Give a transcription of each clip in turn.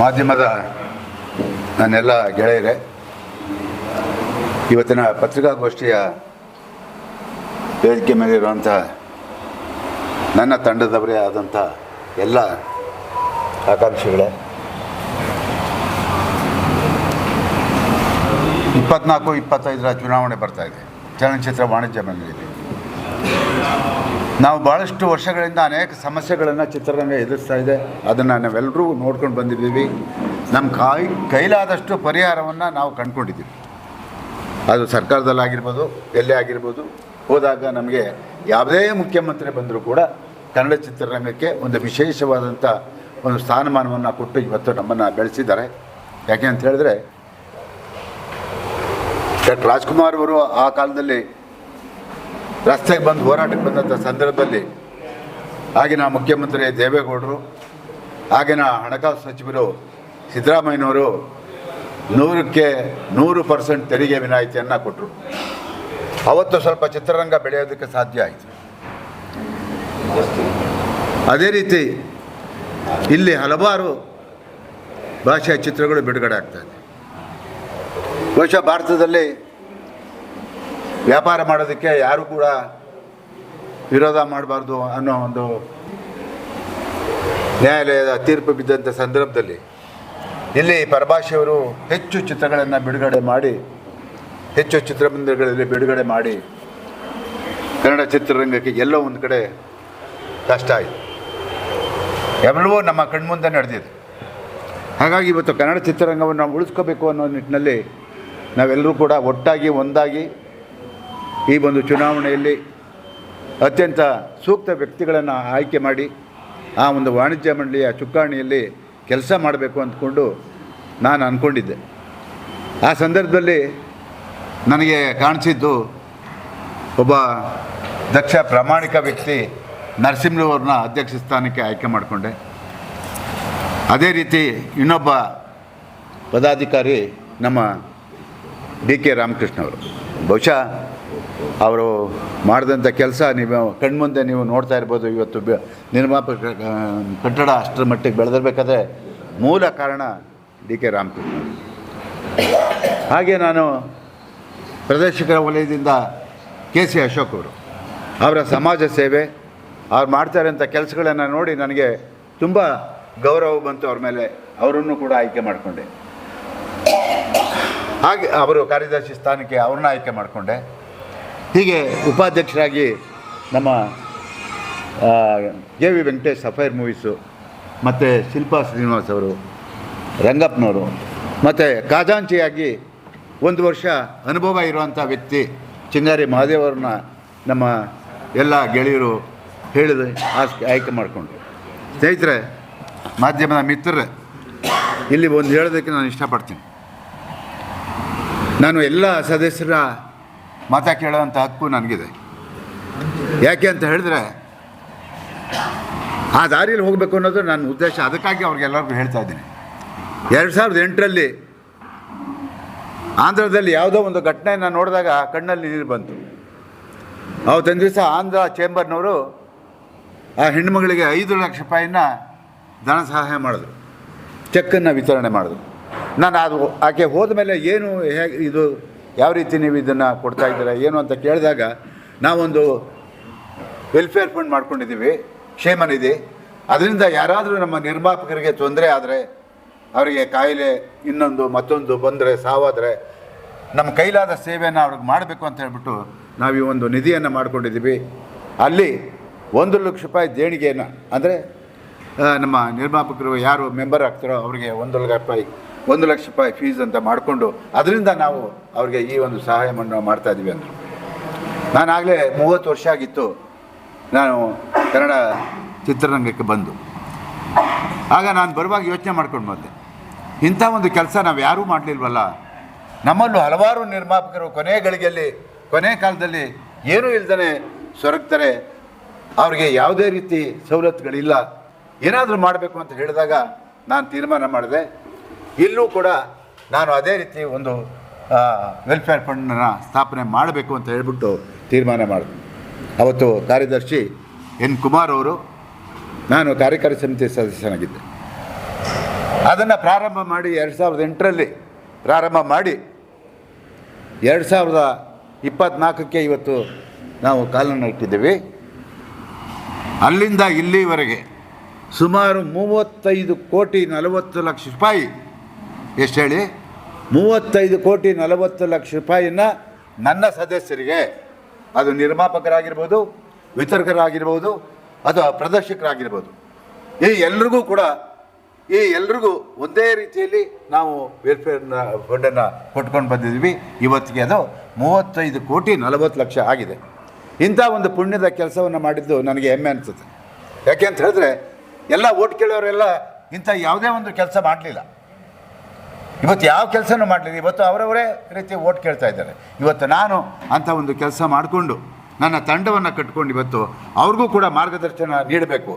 ಮಾಧ್ಯಮದ ನನ್ನೆಲ್ಲ ಗೆಳೆಯರೇ, ಇವತ್ತಿನ ಪತ್ರಿಕಾಗೋಷ್ಠಿಯ ವೇದಿಕೆ ಮೇಲಿರುವಂಥ ನನ್ನ ತಂಡದವರೇ ಆದಂಥ ಎಲ್ಲ ಆಕಾಂಕ್ಷಿಗಳೇ, ಇಪ್ಪತ್ನಾಲ್ಕು, ಇಪ್ಪತ್ತೈದರ ಚುನಾವಣೆ ಬರ್ತಾ ಇದೆ. ಚಲನಚಿತ್ರ ವಾಣಿಜ್ಯ ಮಂಡಳಿಯಲ್ಲಿ. ನಾವು ಭಾಳಷ್ಟು ವರ್ಷಗಳಿಂದ ಅನೇಕ ಸಮಸ್ಯೆಗಳನ್ನು ಚಿತ್ರರಂಗ ಎದುರಿಸ್ತಾ ಇದೆ. ಅದನ್ನು ನಾವೆಲ್ಲರೂ ನೋಡ್ಕೊಂಡು ಬಂದಿದ್ದೀವಿ. ನಮ್ಮ ಕಾಯಿ, ಕೈಲಾದಷ್ಟು ಪರಿಹಾರವನ್ನು ನಾವು ಕಂಡುಕೊಂಡಿದ್ದೀವಿ. ಅದು ಸರ್ಕಾರದಲ್ಲಾಗಿರ್ಬೋದು ಎಲ್ಲೇ ಆಗಿರ್ಬೋದು, ಹೋದಾಗ ನಮಗೆ ಯಾವುದೇ ಮುಖ್ಯಮಂತ್ರಿ ಬಂದರೂ ಕೂಡ ಕನ್ನಡ ಚಿತ್ರರಂಗಕ್ಕೆ ಒಂದು ವಿಶೇಷವಾದಂಥ ಒಂದು ಸ್ಥಾನಮಾನವನ್ನು ಕೊಟ್ಟು ಇವತ್ತು ನಮ್ಮನ್ನು ಬೆಳೆಸಿದ್ದಾರೆ. ಯಾಕೆ ಅಂತ ಹೇಳಿದ್ರೆ, ಡಾಕ್ಟರ್ ರಾಜ್ಕುಮಾರ್ ಅವರು ಆ ಕಾಲದಲ್ಲಿ ರಸ್ತೆಗೆ ಬಂದು ಹೋರಾಟಕ್ಕೆ ಬಂದಂಥ ಸಂದರ್ಭದಲ್ಲಿ ಆಗಿನ ಮುಖ್ಯಮಂತ್ರಿ ದೇವೇಗೌಡರು, ಆಗಿನ ಹಣಕಾಸು ಸಚಿವರು ಸಿದ್ದರಾಮಯ್ಯನವರು ನೂರಕ್ಕೆ ನೂರು ಪರ್ಸೆಂಟ್ ತೆರಿಗೆ ವಿನಾಯಿತಿಯನ್ನು ಕೊಟ್ಟರು ಅವತ್ತು ಸ್ವಲ್ಪ ಚಿತ್ರರಂಗ ಬೆಳೆಯೋದಕ್ಕೆ ಸಾಧ್ಯ ಆಯಿತು. ಅದೇ ರೀತಿ ಇಲ್ಲಿ ಹಲವಾರು ಭಾಷೆಯ ಚಿತ್ರಗಳು ಬಿಡುಗಡೆ ಆಗ್ತಾ ಇದೆ. ಬಹುಶಃ ಭಾರತದಲ್ಲಿ ವ್ಯಾಪಾರ ಮಾಡೋದಕ್ಕೆ ಯಾರು ಕೂಡ ವಿರೋಧ ಮಾಡಬಾರ್ದು ಅನ್ನೋ ಒಂದು ನ್ಯಾಯಾಲಯದ ತೀರ್ಪು ಬಿದ್ದಂಥ ಸಂದರ್ಭದಲ್ಲಿ ಇಲ್ಲಿ ಪರಭಾಷೆಯವರು ಹೆಚ್ಚು ಚಿತ್ರಗಳನ್ನು ಬಿಡುಗಡೆ ಮಾಡಿ, ಹೆಚ್ಚು ಚಿತ್ರಮಂದಿರಗಳಲ್ಲಿ ಬಿಡುಗಡೆ ಮಾಡಿ ಕನ್ನಡ ಚಿತ್ರರಂಗಕ್ಕೆ ಎಲ್ಲೋ ಒಂದು ಕಡೆ ಕಷ್ಟ ಆಯಿತು. ಎಲ್ಲವೂ ನಮ್ಮ ಕಣ್ಮುಂದೆ ನಡೆದಿದೆ. ಹಾಗಾಗಿ ಇವತ್ತು ಕನ್ನಡ ಚಿತ್ರರಂಗವನ್ನು ನಾವು ಉಳಿಸ್ಕೋಬೇಕು ಅನ್ನೋ ನಿಟ್ಟಿನಲ್ಲಿ ನಾವೆಲ್ಲರೂ ಕೂಡ ಒಟ್ಟಾಗಿ, ಒಂದಾಗಿ ಈ ಒಂದು ಚುನಾವಣೆಯಲ್ಲಿ ಅತ್ಯಂತ ಸೂಕ್ತ ವ್ಯಕ್ತಿಗಳನ್ನು ಆಯ್ಕೆ ಮಾಡಿ ಆ ಒಂದು ವಾಣಿಜ್ಯ ಮಂಡಳಿಯ ಚುಕ್ಕಾಣಿಯಲ್ಲಿ ಕೆಲಸ ಮಾಡಬೇಕು ಅಂದ್ಕೊಂಡು ನಾನು ಅಂದ್ಕೊಂಡಿದ್ದೆ ಆ ಸಂದರ್ಭದಲ್ಲಿ ನನಗೆ ಕಾಣಿಸಿದ್ದು ಒಬ್ಬ ದಕ್ಷ ಪ್ರಾಮಾಣಿಕ ವ್ಯಕ್ತಿ ನರಸಿಂಹವ್ರನ್ನ ಅಧ್ಯಕ್ಷ ಸ್ಥಾನಕ್ಕೆ ಆಯ್ಕೆ ಮಾಡಿಕೊಂಡೆ. ಅದೇ ರೀತಿ ಇನ್ನೊಬ್ಬ ಪದಾಧಿಕಾರಿ ನಮ್ಮ ಡಿ ಕೆ ರಾಮಕೃಷ್ಣ ಅವರು. ಬಹುಶಃ ಅವರು ಮಾಡಿದಂಥ ಕೆಲಸ ನೀವು ಕಣ್ಮುಂದೆ ನೀವು ನೋಡ್ತಾ ಇರ್ಬೋದು. ಇವತ್ತು ಬೆ, ನಿರ್ಮಾಪಕ ಕಟ್ಟಡ ಅಷ್ಟರ ಮಟ್ಟಿಗೆ ಬೆಳೆದಿರಬೇಕಾದ್ರೆ ಮೂಲ ಕಾರಣ ಡಿ ಕೆ ರಾಮಕೃಷ್ಣ. ಹಾಗೆ ನಾನು ಪ್ರದೇಶಿಕರ ವಲಯದಿಂದ ಕೆ ಸಿ ಅಶೋಕ್ ಅವರು ಅವರ ಸಮಾಜ ಸೇವೆ, ಅವ್ರು ಮಾಡ್ತಾ ಇರೋಂಥ ಕೆಲಸಗಳನ್ನು ನೋಡಿ ನನಗೆ ತುಂಬ ಗೌರವ ಬಂತು ಅವ್ರ ಮೇಲೆ. ಅವರನ್ನು ಕೂಡ ಆಯ್ಕೆ ಮಾಡಿಕೊಂಡೆ. ಹಾಗೆ ಅವರು ಕಾರ್ಯದರ್ಶಿ ಸ್ಥಾನಕ್ಕೆ ಅವ್ರನ್ನ ಆಯ್ಕೆ ಮಾಡಿಕೊಂಡೆ. ಹೀಗೆ ಉಪಾಧ್ಯಕ್ಷರಾಗಿ ನಮ್ಮ K V Venkatesh Sapphire movies ಮತ್ತು ಶಿಲ್ಪಾ ಶ್ರೀನಿವಾಸ್ ಅವರು, ರಂಗಪ್ಪನವರು, ಮತ್ತು ಖಜಾಂಚಿಯಾಗಿ ಒಂದು ವರ್ಷ ಅನುಭವ ಇರುವಂಥ ವ್ಯಕ್ತಿ ಚಿಂಗಾರಿ ಮಹಾದೇವರನ್ನ ನಮ್ಮ ಎಲ್ಲ ಗೆಳೆಯರು ಹೇಳಿದ ಆಸ್- ಆಯ್ಕೆ ಮಾಡಿಕೊಂಡ್ರು. ಸ್ನೇಹಿತರೆ, ಮಾಧ್ಯಮದ ಮಿತ್ರರೇ, ಇಲ್ಲಿ ಒಂದು ಹೇಳೋದಕ್ಕೆ ನಾನು ಇಷ್ಟಪಡ್ತೀನಿ. ನಾನು ಎಲ್ಲ ಸದಸ್ಯರ ಮತ ಕೇಳುವಂಥ ಹಕ್ಕು ನನಗಿದೆ. ಯಾಕೆ ಅಂತ ಹೇಳಿದ್ರೆ, ಆ ದಾರಿಯಲ್ಲಿ ಹೋಗಬೇಕು ಅನ್ನೋದು ನನ್ನ ಉದ್ದೇಶ. ಅದಕ್ಕಾಗಿ ಅವ್ರಿಗೆಲ್ಲರಿಗೂ ಹೇಳ್ತಾ ಇದ್ದೀನಿ. ಎರಡು ಸಾವಿರದ ಎಂಟರಲ್ಲಿ ಆಂಧ್ರದಲ್ಲಿ ಯಾವುದೋ ಒಂದು ಘಟನೆಯನ್ನು ನೋಡಿದಾಗ ಕಣ್ಣಲ್ಲಿ ನೀರು ಬಂತು. ಅವತ್ತೊಂದು ದಿವಸ ಆಂಧ್ರ ಚೇಂಬರ್ನವರು ಆ ಹೆಣ್ಮಗಳಿಗೆ ಐದು ಲಕ್ಷ ರೂಪಾಯಿನ ಧನ ಸಹಾಯ ಮಾಡಿದ್ರು. ಚೆಕ್ಕನ್ನು ವಿತರಣೆ ಮಾಡಿದ್ರು. ನಾನು ಅದು ಆಕೆ ಹೋದ ಮೇಲೆ ಏನು ಹೇಗೆ ಇದು ಯಾವ ರೀತಿ ನೀವು ಇದನ್ನು ಕೊಡ್ತಾ ಇದ್ದೀರಾ, ಏನು ಅಂತ ಕೇಳಿದಾಗ ನಾವೊಂದು ವೆಲ್ಫೇರ್ ಫಂಡ್ ಮಾಡ್ಕೊಂಡಿದ್ದೀವಿ ಕ್ಷೇಮ ನಿಧಿ ಅದರಿಂದ ಯಾರಾದರೂ ನಮ್ಮ ನಿರ್ಮಾಪಕರಿಗೆ ತೊಂದರೆ ಆದರೆ, ಅವರಿಗೆ ಕಾಯಿಲೆ ಇನ್ನೊಂದು ಮತ್ತೊಂದು ಬಂದರೆ ಸಾವಾದರೆ, ನಮ್ಮ ಕೈಲಾದ ಸೇವೆಯನ್ನು ಅವ್ರಿಗೆ ಮಾಡಬೇಕು ಅಂತ ಹೇಳ್ಬಿಟ್ಟು ನಾವು ಈ ಒಂದು ನಿಧಿಯನ್ನು ಮಾಡ್ಕೊಂಡಿದ್ದೀವಿ. ಅಲ್ಲಿ ಒಂದು ಲಕ್ಷ ರೂಪಾಯಿ ದೇಣಿಗೆಯನ್ನು, ಅಂದರೆ ನಮ್ಮ ನಿರ್ಮಾಪಕರು ಯಾರು ಮೆಂಬರ್ ಆಗ್ತಾರೋ ಅವರಿಗೆ ಒಂದು ಲಕ್ಷ ರೂಪಾಯಿ ಒಂದು ಲಕ್ಷ ರೂಪಾಯಿ ಫೀಸ್ ಅಂತ ಮಾಡಿಕೊಂಡು ಅದರಿಂದ ನಾವು ಅವ್ರಿಗೆ ಈ ಒಂದು ಸಹಾಯವನ್ನು ಮಾಡ್ತಾ ಇದ್ದೀವಿ ಅಂದರು. ನಾನಾಗಲೇ ಮೂವತ್ತು ವರ್ಷ ಆಗಿತ್ತು ನಾನು ಕನ್ನಡ ಚಿತ್ರರಂಗಕ್ಕೆ ಬಂದು. ಆಗ ನಾನು ಬರುವಾಗ ಯೋಚನೆ ಮಾಡ್ಕೊಂಡು ಬಂದೆ. ಇಂಥ ಒಂದು ಕೆಲಸ ನಾವು ಯಾರೂ ಮಾಡಲಿಲ್ವಲ್ಲ? ನಮ್ಮಲ್ಲೂ ಹಲವಾರು ನಿರ್ಮಾಪಕರು ಕೊನೆ ಗಳಿಗೆಯಲ್ಲಿ, ಕೊನೆ ಕಾಲದಲ್ಲಿ ಏನೂ ಇಲ್ದೇ ಸೊರಗ್ತಾರೆ. ಅವ್ರಿಗೆ ಯಾವುದೇ ರೀತಿ ಸವಲತ್ತುಗಳಿಲ್ಲ. ಏನಾದರೂ ಮಾಡಬೇಕು ಅಂತ ಹೇಳಿದಾಗ ನಾನು ತೀರ್ಮಾನ ಮಾಡಿದೆ. ಇಲ್ಲೂ ಕೂಡ ನಾನು ಅದೇ ರೀತಿ ಒಂದು ವೆಲ್ಫೇರ್ ಫಂಡನ್ನು ಸ್ಥಾಪನೆ ಮಾಡಬೇಕು ಅಂತ ಹೇಳ್ಬಿಟ್ಟು ತೀರ್ಮಾನ ಮಾಡಿದೆ ಅವತ್ತು ಕಾರ್ಯದರ್ಶಿ ಎನ್ ಕುಮಾರ್ ಅವರು ನಾನು ಕಾರ್ಯಕಾರಿ ಸಮಿತಿ ಸದಸ್ಯನಾಗಿದ್ದೆ. ಅದನ್ನು ಪ್ರಾರಂಭ ಮಾಡಿ ಎರಡು ಸಾವಿರದ ಎಂಟರಲ್ಲಿ ಪ್ರಾರಂಭ ಮಾಡಿ ಎರಡು ಸಾವಿರದ ಇಪ್ಪತ್ತ್ನಾಲ್ಕಕ್ಕೆ ಇವತ್ತು ನಾವು ಕಾಲನ್ನು ಇಟ್ಟಿದ್ದೀವಿ. ಅಲ್ಲಿಂದ ಇಲ್ಲಿವರೆಗೆ ಸುಮಾರು ಮೂವತ್ತೈದು ಕೋಟಿ ನಲವತ್ತು ಲಕ್ಷ ರೂಪಾಯಿ ಎಷ್ಟು ಹೇಳಿ? ಮೂವತ್ತೈದು ಕೋಟಿ ನಲವತ್ತು ಲಕ್ಷ ರೂಪಾಯಿನ ನನ್ನ ಸದಸ್ಯರಿಗೆ, ಅದು ನಿರ್ಮಾಪಕರಾಗಿರ್ಬೋದು, ವಿತರಕರಾಗಿರ್ಬೋದು, ಅಥವಾ ಪ್ರದರ್ಶಕರಾಗಿರ್ಬೋದು. ಈ ಎಲ್ರಿಗೂ ಕೂಡ, ಈ ಎಲ್ರಿಗೂ ಒಂದೇ ರೀತಿಯಲ್ಲಿ ನಾವು ವೆಲ್ಫೇರ್ ಫಂಡನ್ನು ಕೊಟ್ಕೊಂಡು ಬಂದಿದ್ವಿ ಇವತ್ತಿಗೆ ಅದು ಮೂವತ್ತೈದು ಕೋಟಿ ನಲವತ್ತು ಲಕ್ಷ ಆಗಿದೆ. ಇಂಥ ಒಂದು ಪುಣ್ಯದ ಕೆಲಸವನ್ನು ಮಾಡಿದ್ದು ನನಗೆ ಹೆಮ್ಮೆ ಅನಿಸುತ್ತೆ. ಯಾಕೆ ಅಂತ ಹೇಳಿದ್ರೆ, ಎಲ್ಲ ಓಟ್ ಕೇಳೋರೆಲ್ಲ ಇಂಥ ಯಾವುದೇ ಒಂದು ಕೆಲಸ ಮಾಡಲಿಲ್ಲ. ಇವತ್ತು ಯಾವ ಕೆಲಸನೂ ಮಾಡಲಿಲ್ಲ. ಇವತ್ತು ಅವರವರೇ ರೀತಿ ಓಟ್ ಕೇಳ್ತಾ ಇದ್ದಾರೆ. ಇವತ್ತು ನಾನು ಅಂಥ ಒಂದು ಕೆಲಸ ಮಾಡಿಕೊಂಡು ನನ್ನ ತಂಡವನ್ನು ಕಟ್ಕೊಂಡು ಇವತ್ತು ಅವ್ರಿಗೂ ಕೂಡ ಮಾರ್ಗದರ್ಶನ ನೀಡಬೇಕು.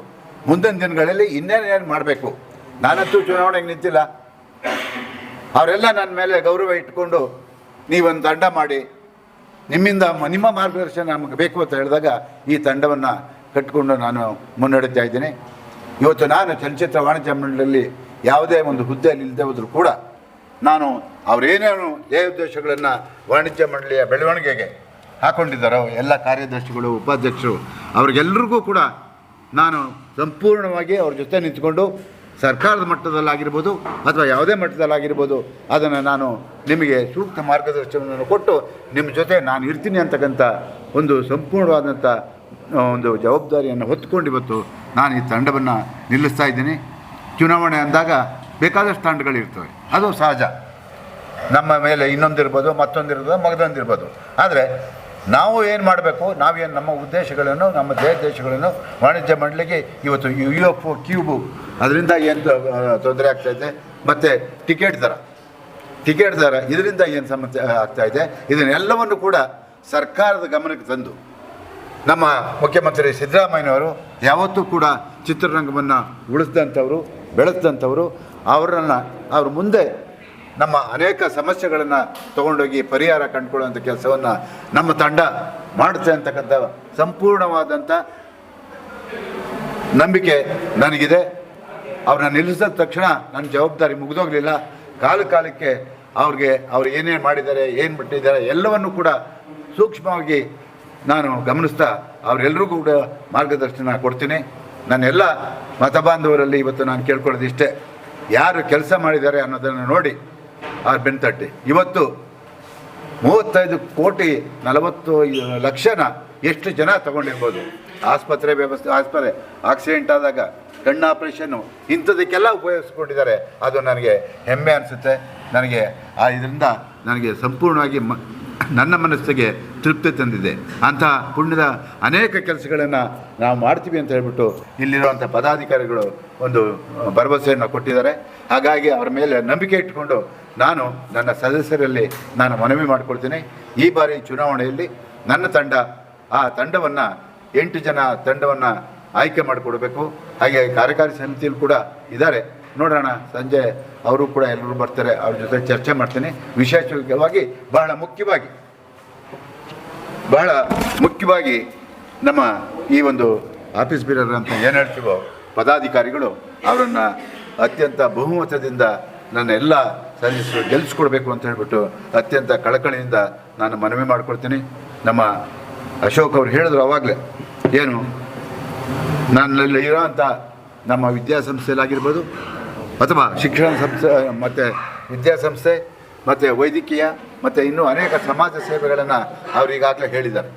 ಮುಂದಿನ ದಿನಗಳಲ್ಲಿ ಇನ್ನೇನೇನು ಮಾಡಬೇಕು? ನಾನಂತೂ ಚುನಾವಣೆಗೆ ನಿಂತಿಲ್ಲ. ಅವರೆಲ್ಲ ನನ್ನ ಮೇಲೆ ಗೌರವ ಇಟ್ಕೊಂಡು ನೀವೊಂದು ತಂಡ ಮಾಡಿ, ನಿಮ್ಮಿಂದ ನಿಮ್ಮ ಮಾರ್ಗದರ್ಶನ ನಮಗೆ ಬೇಕು ಅಂತ ಹೇಳಿದಾಗ ಈ ತಂಡವನ್ನು ಕಟ್ಟಿಕೊಂಡು ನಾನು ಮುನ್ನಡೆತಾ ಇದ್ದೀನಿ. ಇವತ್ತು ನಾನು ಚಲನಚಿತ್ರ ವಾಣಿಜ್ಯ ಮಂಡಳಿಯಲ್ಲಿ ಯಾವುದೇ ಒಂದು ಹುದ್ದೆಯಲ್ಲಿ ಇಲ್ಲದೆ ಹೋದರೂ ಕೂಡ ನಾನು ಅವರೇನೇನು ಧ್ಯೇಯೋದ್ದೇಶಗಳನ್ನು ವಾಣಿಜ್ಯ ಮಂಡಳಿಯ ಬೆಳವಣಿಗೆಗೆ ಹಾಕ್ಕೊಂಡಿದ್ದಾರೋ ಎಲ್ಲ ಕಾರ್ಯದರ್ಶಿಗಳು, ಉಪಾಧ್ಯಕ್ಷರು ಅವ್ರಿಗೆಲ್ಲರಿಗೂ ಕೂಡ ನಾನು ಸಂಪೂರ್ಣವಾಗಿ ಅವ್ರ ಜೊತೆ ನಿಂತ್ಕೊಂಡು ಸರ್ಕಾರದ ಮಟ್ಟದಲ್ಲಾಗಿರ್ಬೋದು ಅಥವಾ ಯಾವುದೇ ಮಟ್ಟದಲ್ಲಾಗಿರ್ಬೋದು ಅದನ್ನು ನಾನು ನಿಮಗೆ ಸೂಕ್ತ ಮಾರ್ಗದರ್ಶನವನ್ನು ಕೊಟ್ಟು ನಿಮ್ಮ ಜೊತೆ ನಾನು ಇರ್ತೀನಿ ಅಂತಕ್ಕಂಥ ಒಂದು ಸಂಪೂರ್ಣವಾದಂಥ ಒಂದು ಜವಾಬ್ದಾರಿಯನ್ನು ಹೊತ್ಕೊಂಡು ಇವತ್ತು ನಾನು ಈ ತಂಡವನ್ನು ನಿಲ್ಲಿಸ್ತಾ ಇದ್ದೀನಿ. ಚುನಾವಣೆ ಅಂದಾಗ ಬೇಕಾದಷ್ಟು ತಂಡಗಳಿರ್ತವೆ ಅದು ಸಹಜ. ನಮ್ಮ ಮೇಲೆ ಇನ್ನೊಂದಿರ್ಬೋದು ಮತ್ತೊಂದಿರ್ಬೋದು ಮಗದೊಂದಿರ್ಬೋದು ಆದರೆ ನಾವು ಏನು ಮಾಡಬೇಕು? ನಾವೇನು ನಮ್ಮ ಉದ್ದೇಶಗಳನ್ನು, ನಮ್ಮ ದೇಶ ದೇಶಗಳನ್ನು ವಾಣಿಜ್ಯ ಮಂಡಳಿಗೆ ಇವತ್ತು ಯು ಎಫ್ ಕ್ಯೂಬು ಅದರಿಂದ ಏನು ತೊಂದರೆ ಆಗ್ತಾಯಿದೆ ಮತ್ತು ಟಿಕೆಟ್ ದರ. ಟಿಕೆಟ್ ದರ ಇದರಿಂದ ಏನು ಸಮಸ್ಯೆ ಆಗ್ತಾಯಿದೆ ಇದೆ? ಇದನ್ನೆಲ್ಲವನ್ನು ಕೂಡ ಸರ್ಕಾರದ ಗಮನಕ್ಕೆ ತಂದು ನಮ್ಮ ಮುಖ್ಯಮಂತ್ರಿ ಸಿದ್ದರಾಮಯ್ಯನವರು ಯಾವತ್ತೂ ಕೂಡ ಚಿತ್ರರಂಗವನ್ನು ಉಳಿಸಿದಂಥವರು, ಬೆಳೆಸಿದಂಥವರು ಅವರನ್ನು ಅವ್ರ ಮುಂದೆ ನಮ್ಮ ಅನೇಕ ಸಮಸ್ಯೆಗಳನ್ನು ತೊಗೊಂಡೋಗಿ ಪರಿಹಾರ ಕಂಡುಕೊಳ್ಳುವಂಥ ಕೆಲಸವನ್ನು ನಮ್ಮ ತಂಡ ಮಾಡುತ್ತೆ ಅಂತಕ್ಕಂಥ ಸಂಪೂರ್ಣವಾದಂಥ ನಂಬಿಕೆ ನನಗಿದೆ. ಅವ್ರನ್ನ ನಿಲ್ಲಿಸಿದ ತಕ್ಷಣ ನನ್ನ ಜವಾಬ್ದಾರಿ ಮುಗಿದೋಗಲಿಲ್ಲ. ಕಾಲ ಕಾಲಕ್ಕೆ ಅವ್ರಿಗೆ ಅವ್ರು ಏನೇನು ಮಾಡಿದ್ದಾರೆ, ಏನು ಬಿಟ್ಟಿದ್ದಾರೆ ಎಲ್ಲವನ್ನು ಕೂಡ ಸೂಕ್ಷ್ಮವಾಗಿ ನಾನು ಗಮನಿಸ್ತಾ ಅವರೆಲ್ಲರಿಗೂ ಕೂಡ ಮಾರ್ಗದರ್ಶನ ಕೊಡ್ತೀನಿ. ನನ್ನೆಲ್ಲ ಮತಬಾಂಧವರಲ್ಲಿ ಇವತ್ತು ನಾನು ಕೇಳ್ಕೊಳ್ಳೋದು ಇಷ್ಟೇ ಯಾರು ಕೆಲಸ ಮಾಡಿದ್ದಾರೆ ಅನ್ನೋದನ್ನು ನೋಡಿ ಆ ಬೆನ್ತಟ್ಟಿ ಇವತ್ತು ಮೂವತ್ತೈದು ಕೋಟಿ ನಲವತ್ತು ಲಕ್ಷನ ಎಷ್ಟು ಜನ ತಗೊಂಡಿರ್ಬೋದು? ಆಸ್ಪತ್ರೆ ವ್ಯವಸ್ಥೆ, ಆಸ್ಪತ್ರೆ, ಆಕ್ಸಿಡೆಂಟ್ ಆದಾಗ ಕಣ್ಣು ಆಪ್ರೇಷನ್ನು ಇಂಥದಕ್ಕೆಲ್ಲ ಉಪಯೋಗಿಸ್ಕೊಂಡಿದ್ದಾರೆ. ಅದು ನನಗೆ ಹೆಮ್ಮೆ ಅನಿಸುತ್ತೆ. ನನಗೆ ಆ ಇದರಿಂದ ನನಗೆ ಸಂಪೂರ್ಣವಾಗಿ ಮ ನನ್ನ ಮನಸ್ಸಿಗೆ ತೃಪ್ತಿ ತಂದಿದೆ. ಅಂತಹ ಪುಣ್ಯದ ಅನೇಕ ಕೆಲಸಗಳನ್ನು ನಾವು ಮಾಡ್ತೀವಿ ಅಂತ ಹೇಳ್ಬಿಟ್ಟು ಇಲ್ಲಿರುವಂಥ ಪದಾಧಿಕಾರಿಗಳು ಒಂದು ಭರವಸೆಯನ್ನು ಕೊಟ್ಟಿದ್ದಾರೆ. ಹಾಗಾಗಿ ಅವರ ಮೇಲೆ ನಂಬಿಕೆ ಇಟ್ಟುಕೊಂಡು ನಾನು ನನ್ನ ಸದಸ್ಯರಲ್ಲಿ ನಾನು ಮನವಿ ಮಾಡಿಕೊಳ್ತೀನಿ. ಈ ಬಾರಿ ಚುನಾವಣೆಯಲ್ಲಿ ನನ್ನ ತಂಡ ಆ ತಂಡವನ್ನು ಎಂಟು ಜನ ತಂಡವನ್ನು ಆಯ್ಕೆ ಮಾಡಿಕೊಡಬೇಕು. ಹಾಗೆ ಕಾರ್ಯಕಾರಿ ಸಮಿತಿಯಲ್ಲಿ ಕೂಡ ಇದ್ದಾರೆ. ನೋಡೋಣ, ಸಂಜೆ ಅವರು ಕೂಡ ಎಲ್ಲರೂ ಬರ್ತಾರೆ, ಅವ್ರ ಜೊತೆ ಚರ್ಚೆ ಮಾಡ್ತೀನಿ. ವಿಶೇಷವಾಗಿ ಬಹಳ ಮುಖ್ಯವಾಗಿ ಬಹಳ ಮುಖ್ಯವಾಗಿ ನಮ್ಮ ಈ ಒಂದು ಆಫೀಸ್ ಬೀರರ್ ಅಂತ ಏನು ಹೇಳ್ತೀವೋ ಪದಾಧಿಕಾರಿಗಳು, ಅವರನ್ನು ಅತ್ಯಂತ ಬಹುಮತದಿಂದ ನನ್ನ ಎಲ್ಲ ಸದಸ್ಯರು ಗೆಲ್ಲಿಸ್ಕೊಡ್ಬೇಕು ಅಂತ ಹೇಳ್ಬಿಟ್ಟು ಅತ್ಯಂತ ಕಳಕಳಿಯಿಂದ ನಾನು ಮನವಿ ಮಾಡ್ಕೊಳ್ತೀನಿ ನಮ್ಮ ಅಶೋಕ್ ಅವರು ಹೇಳಿದ್ರು ಅವಾಗಲೇ, ಏನು ನನ್ನಲ್ಲಿ ಇರೋಂಥ ನಮ್ಮ ವಿದ್ಯಾಸಂಸ್ಥೆಯಲ್ಲಾಗಿರ್ಬೋದು ಅಥವಾ ಶಿಕ್ಷಣ ಸಂಸ್ಥೆ ಮತ್ತು ವಿದ್ಯಾಸಂಸ್ಥೆ, ಮತ್ತು ವೈದ್ಯಕೀಯ, ಮತ್ತು ಇನ್ನೂ ಅನೇಕ ಸಮಾಜ ಸೇವೆಗಳನ್ನು ಅವ್ರು ಈಗಾಗಲೇ ಹೇಳಿದ್ದಾರೆ.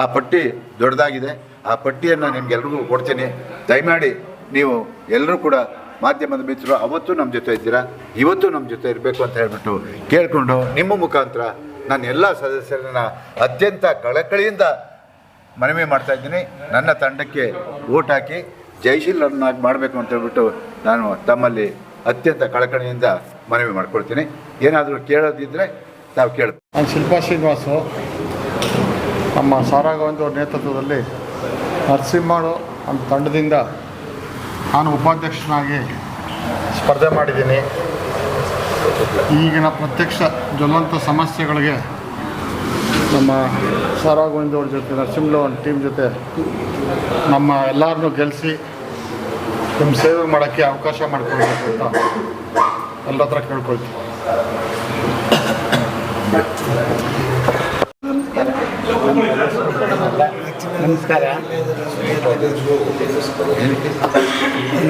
ಆ ಪಟ್ಟಿ ದೊಡ್ಡದಾಗಿದೆ. ಆ ಪಟ್ಟಿಯನ್ನು ನಿಮ್ಗೆಲ್ರಿಗೂ ಕೊಡ್ತೀನಿ. ದಯಮಾಡಿ ನೀವು ಎಲ್ಲರೂ ಕೂಡ ಮಾಧ್ಯಮದ ಮಿತ್ರರು, ಅವತ್ತು ನಮ್ಮ ಜೊತೆ ಇದ್ದೀರಾ? ಇವತ್ತು ನಮ್ಮ ಜೊತೆ ಇರಬೇಕು ಅಂತ ಹೇಳಿಬಿಟ್ಟು ಕೇಳಿಕೊಂಡು ನಿಮ್ಮ ಮುಖಾಂತರ ನಾನು ಎಲ್ಲ ಸದಸ್ಯರನ್ನ ಅತ್ಯಂತ ಕಳಕಳಿಯಿಂದ ಮನವಿ ಮಾಡ್ತಾ ಇದ್ದೀನಿ. ನನ್ನ ತಂಡಕ್ಕೆ ಓಟ್ ಹಾಕಿ ಜಯಶೀಲರನ್ನಾಗಿ ಮಾಡಬೇಕು ಅಂತ ಹೇಳ್ಬಿಟ್ಟು ನಾನು ತಮ್ಮಲ್ಲಿ ಅತ್ಯಂತ ಕಳಕಳಿಯಿಂದ ಮನವಿ ಮಾಡ್ಕೊಳ್ತೀನಿ. ಏನಾದರೂ ಕೇಳೋದಿದ್ದರೆ ನಾವು ಕೇಳ್ತೀವಿ. ನಾನು ಶಿಲ್ಪಾ ಶ್ರೀನಿವಾಸು. ನಮ್ಮ ಸಾರಾಗೋವಿಂದ ಅವ್ರ ನೇತೃತ್ವದಲ್ಲಿ ನರಸಿಂಹಳು ಅಂತ ತಂಡದಿಂದ ನಾನು ಉಪಾಧ್ಯಕ್ಷನಾಗಿ ಸ್ಪರ್ಧೆ ಮಾಡಿದ್ದೀನಿ. ಈಗಿನ ಪ್ರತ್ಯಕ್ಷ ಜ್ವಲಂತ ಸಮಸ್ಯೆಗಳಿಗೆ ನಮ್ಮ ಸಾರಾಗೋವಿಂದ ಅವ್ರ ಜೊತೆ ನರಸಿಂಹ ಒಂದು ಟೀಮ್ ಜೊತೆ ನಮ್ಮ ಎಲ್ಲರನ್ನೂ ಗೆಲ್ಲಿಸಿ ನಿಮ್ಮ ಸೇವೆ ಮಾಡೋಕ್ಕೆ ಅವಕಾಶ ಮಾಡಿಕೊಡ್ಬೇಕು ಅಂತ ಎಲ್ಲ ಹತ್ರ ಕೇಳ್ಕೊಳ್ತೀವಿ ನಮಸ್ಕಾರ.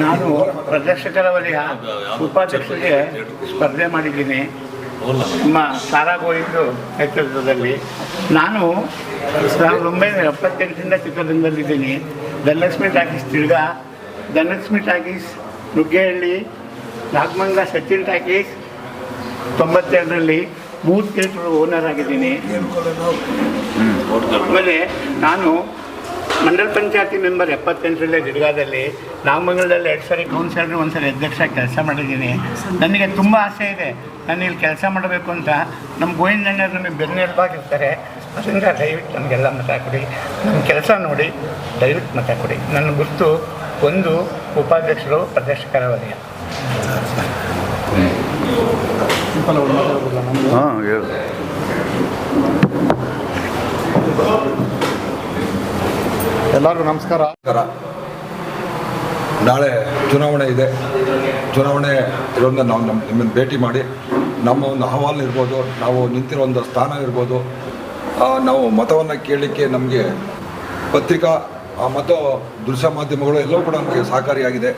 ನಾನು ಪ್ರದರ್ಶಕರ ವಲಯ ಉಪಾಧ್ಯಕ್ಷರಿಗೆ ಸ್ಪರ್ಧೆ ಮಾಡಿದ್ದೀನಿ. ನಮ್ಮ ಸಾರಾ ಗೋವಿಂದು ನೇತೃತ್ವದಲ್ಲಿ. ನಾನು ಸಾವಿರದ ಒಂಬೈನೂರ ಎಪ್ಪತ್ತೆಂಟರಿಂದ ಚಿತ್ರರಂಗದಲ್ಲಿದ್ದೀನಿ ಧನಲಕ್ಷ್ಮಿ ಟಾಕೀಸ್ ತಿರ್ಗಾ ಧನಲಕ್ಷ್ಮಿ ಟಾಕೀಸ್, ನುಗ್ಗೇಹಳ್ಳಿ ನಾಗಮಂಗ ಸಚಿನ್ ಟಾಕೀಸ್, ತೊಂಬತ್ತೆರಡರಲ್ಲಿ ಮೂರು ಥಿಯೇಟ್ರ್ ಓನರ್ ಆಗಿದ್ದೀನಿ. ಆಮೇಲೆ ನಾನು ಮಂಡಲ ಪಂಚಾಯತಿ ಮೆಂಬರ್ ಎಪ್ಪತ್ತೆಂಟರಲ್ಲೇ ದುರ್ಗಾದಲ್ಲಿ, ನಾಗಮಂಗಲದಲ್ಲಿ ಎರಡು ಸಾರಿ ಕೌನ್ಸಿಲರ್ ಒಂದು ಸಾರಿ ಅಧ್ಯಕ್ಷ ಕೆಲಸ ಮಾಡಿದ್ದೀನಿ. ನನಗೆ ತುಂಬ ಆಸೆ ಇದೆ. ನಾನು ಇಲ್ಲಿ ಕೆಲಸ ಮಾಡಬೇಕು ಅಂತ. ನಮ್ಮ ಗೋವಿಂದಣ್ಣರು ನಮಗೆ ಬೆನ್ನೆಲುಬಾಗಿರ್ತಾರೆ ಅದರಿಂದ ದಯವಿಟ್ಟು ನಮಗೆಲ್ಲ ಮತ ಕೊಡಿ ನಮ್ಮ ಕೆಲಸ ನೋಡಿ ದಯವಿಟ್ಟು ಮತ ಕೊಡಿ ನನ್ನ ಗುರುತು ಒಂದು ಉಪಾಧ್ಯಕ್ಷರು ಅಧ್ಯಕ್ಷ ಹಾಂ ಹೇಳು. ಎಲ್ಲರಿಗೂ ನಮಸ್ಕಾರ. ನಮಸ್ಕಾರ. ನಾಳೆ ಚುನಾವಣೆ ಇದೆ. ಚುನಾವಣೆ ಇರೋದನ್ನ ನಾವು ನಮ್ಮ ನಿಮ್ಮನ್ನು ಭೇಟಿ ಮಾಡಿ ನಮ್ಮ ಒಂದು ಅಹವಾಲು ಇರ್ಬೋದು ನಾವು ನಿಂತಿರೋ ಒಂದು ಸ್ಥಾನ ಇರ್ಬೋದು ನಾವು ಮತವನ್ನು ಕೇಳಲಿಕ್ಕೆ ನಮಗೆ ಪತ್ರಿಕಾ ಮತ್ತು ದೃಶ್ಯ ಮಾಧ್ಯಮಗಳು ಎಲ್ಲವೂ ಕೂಡ ನಮಗೆ ಸಹಕಾರಿಯಾಗಿದೆ.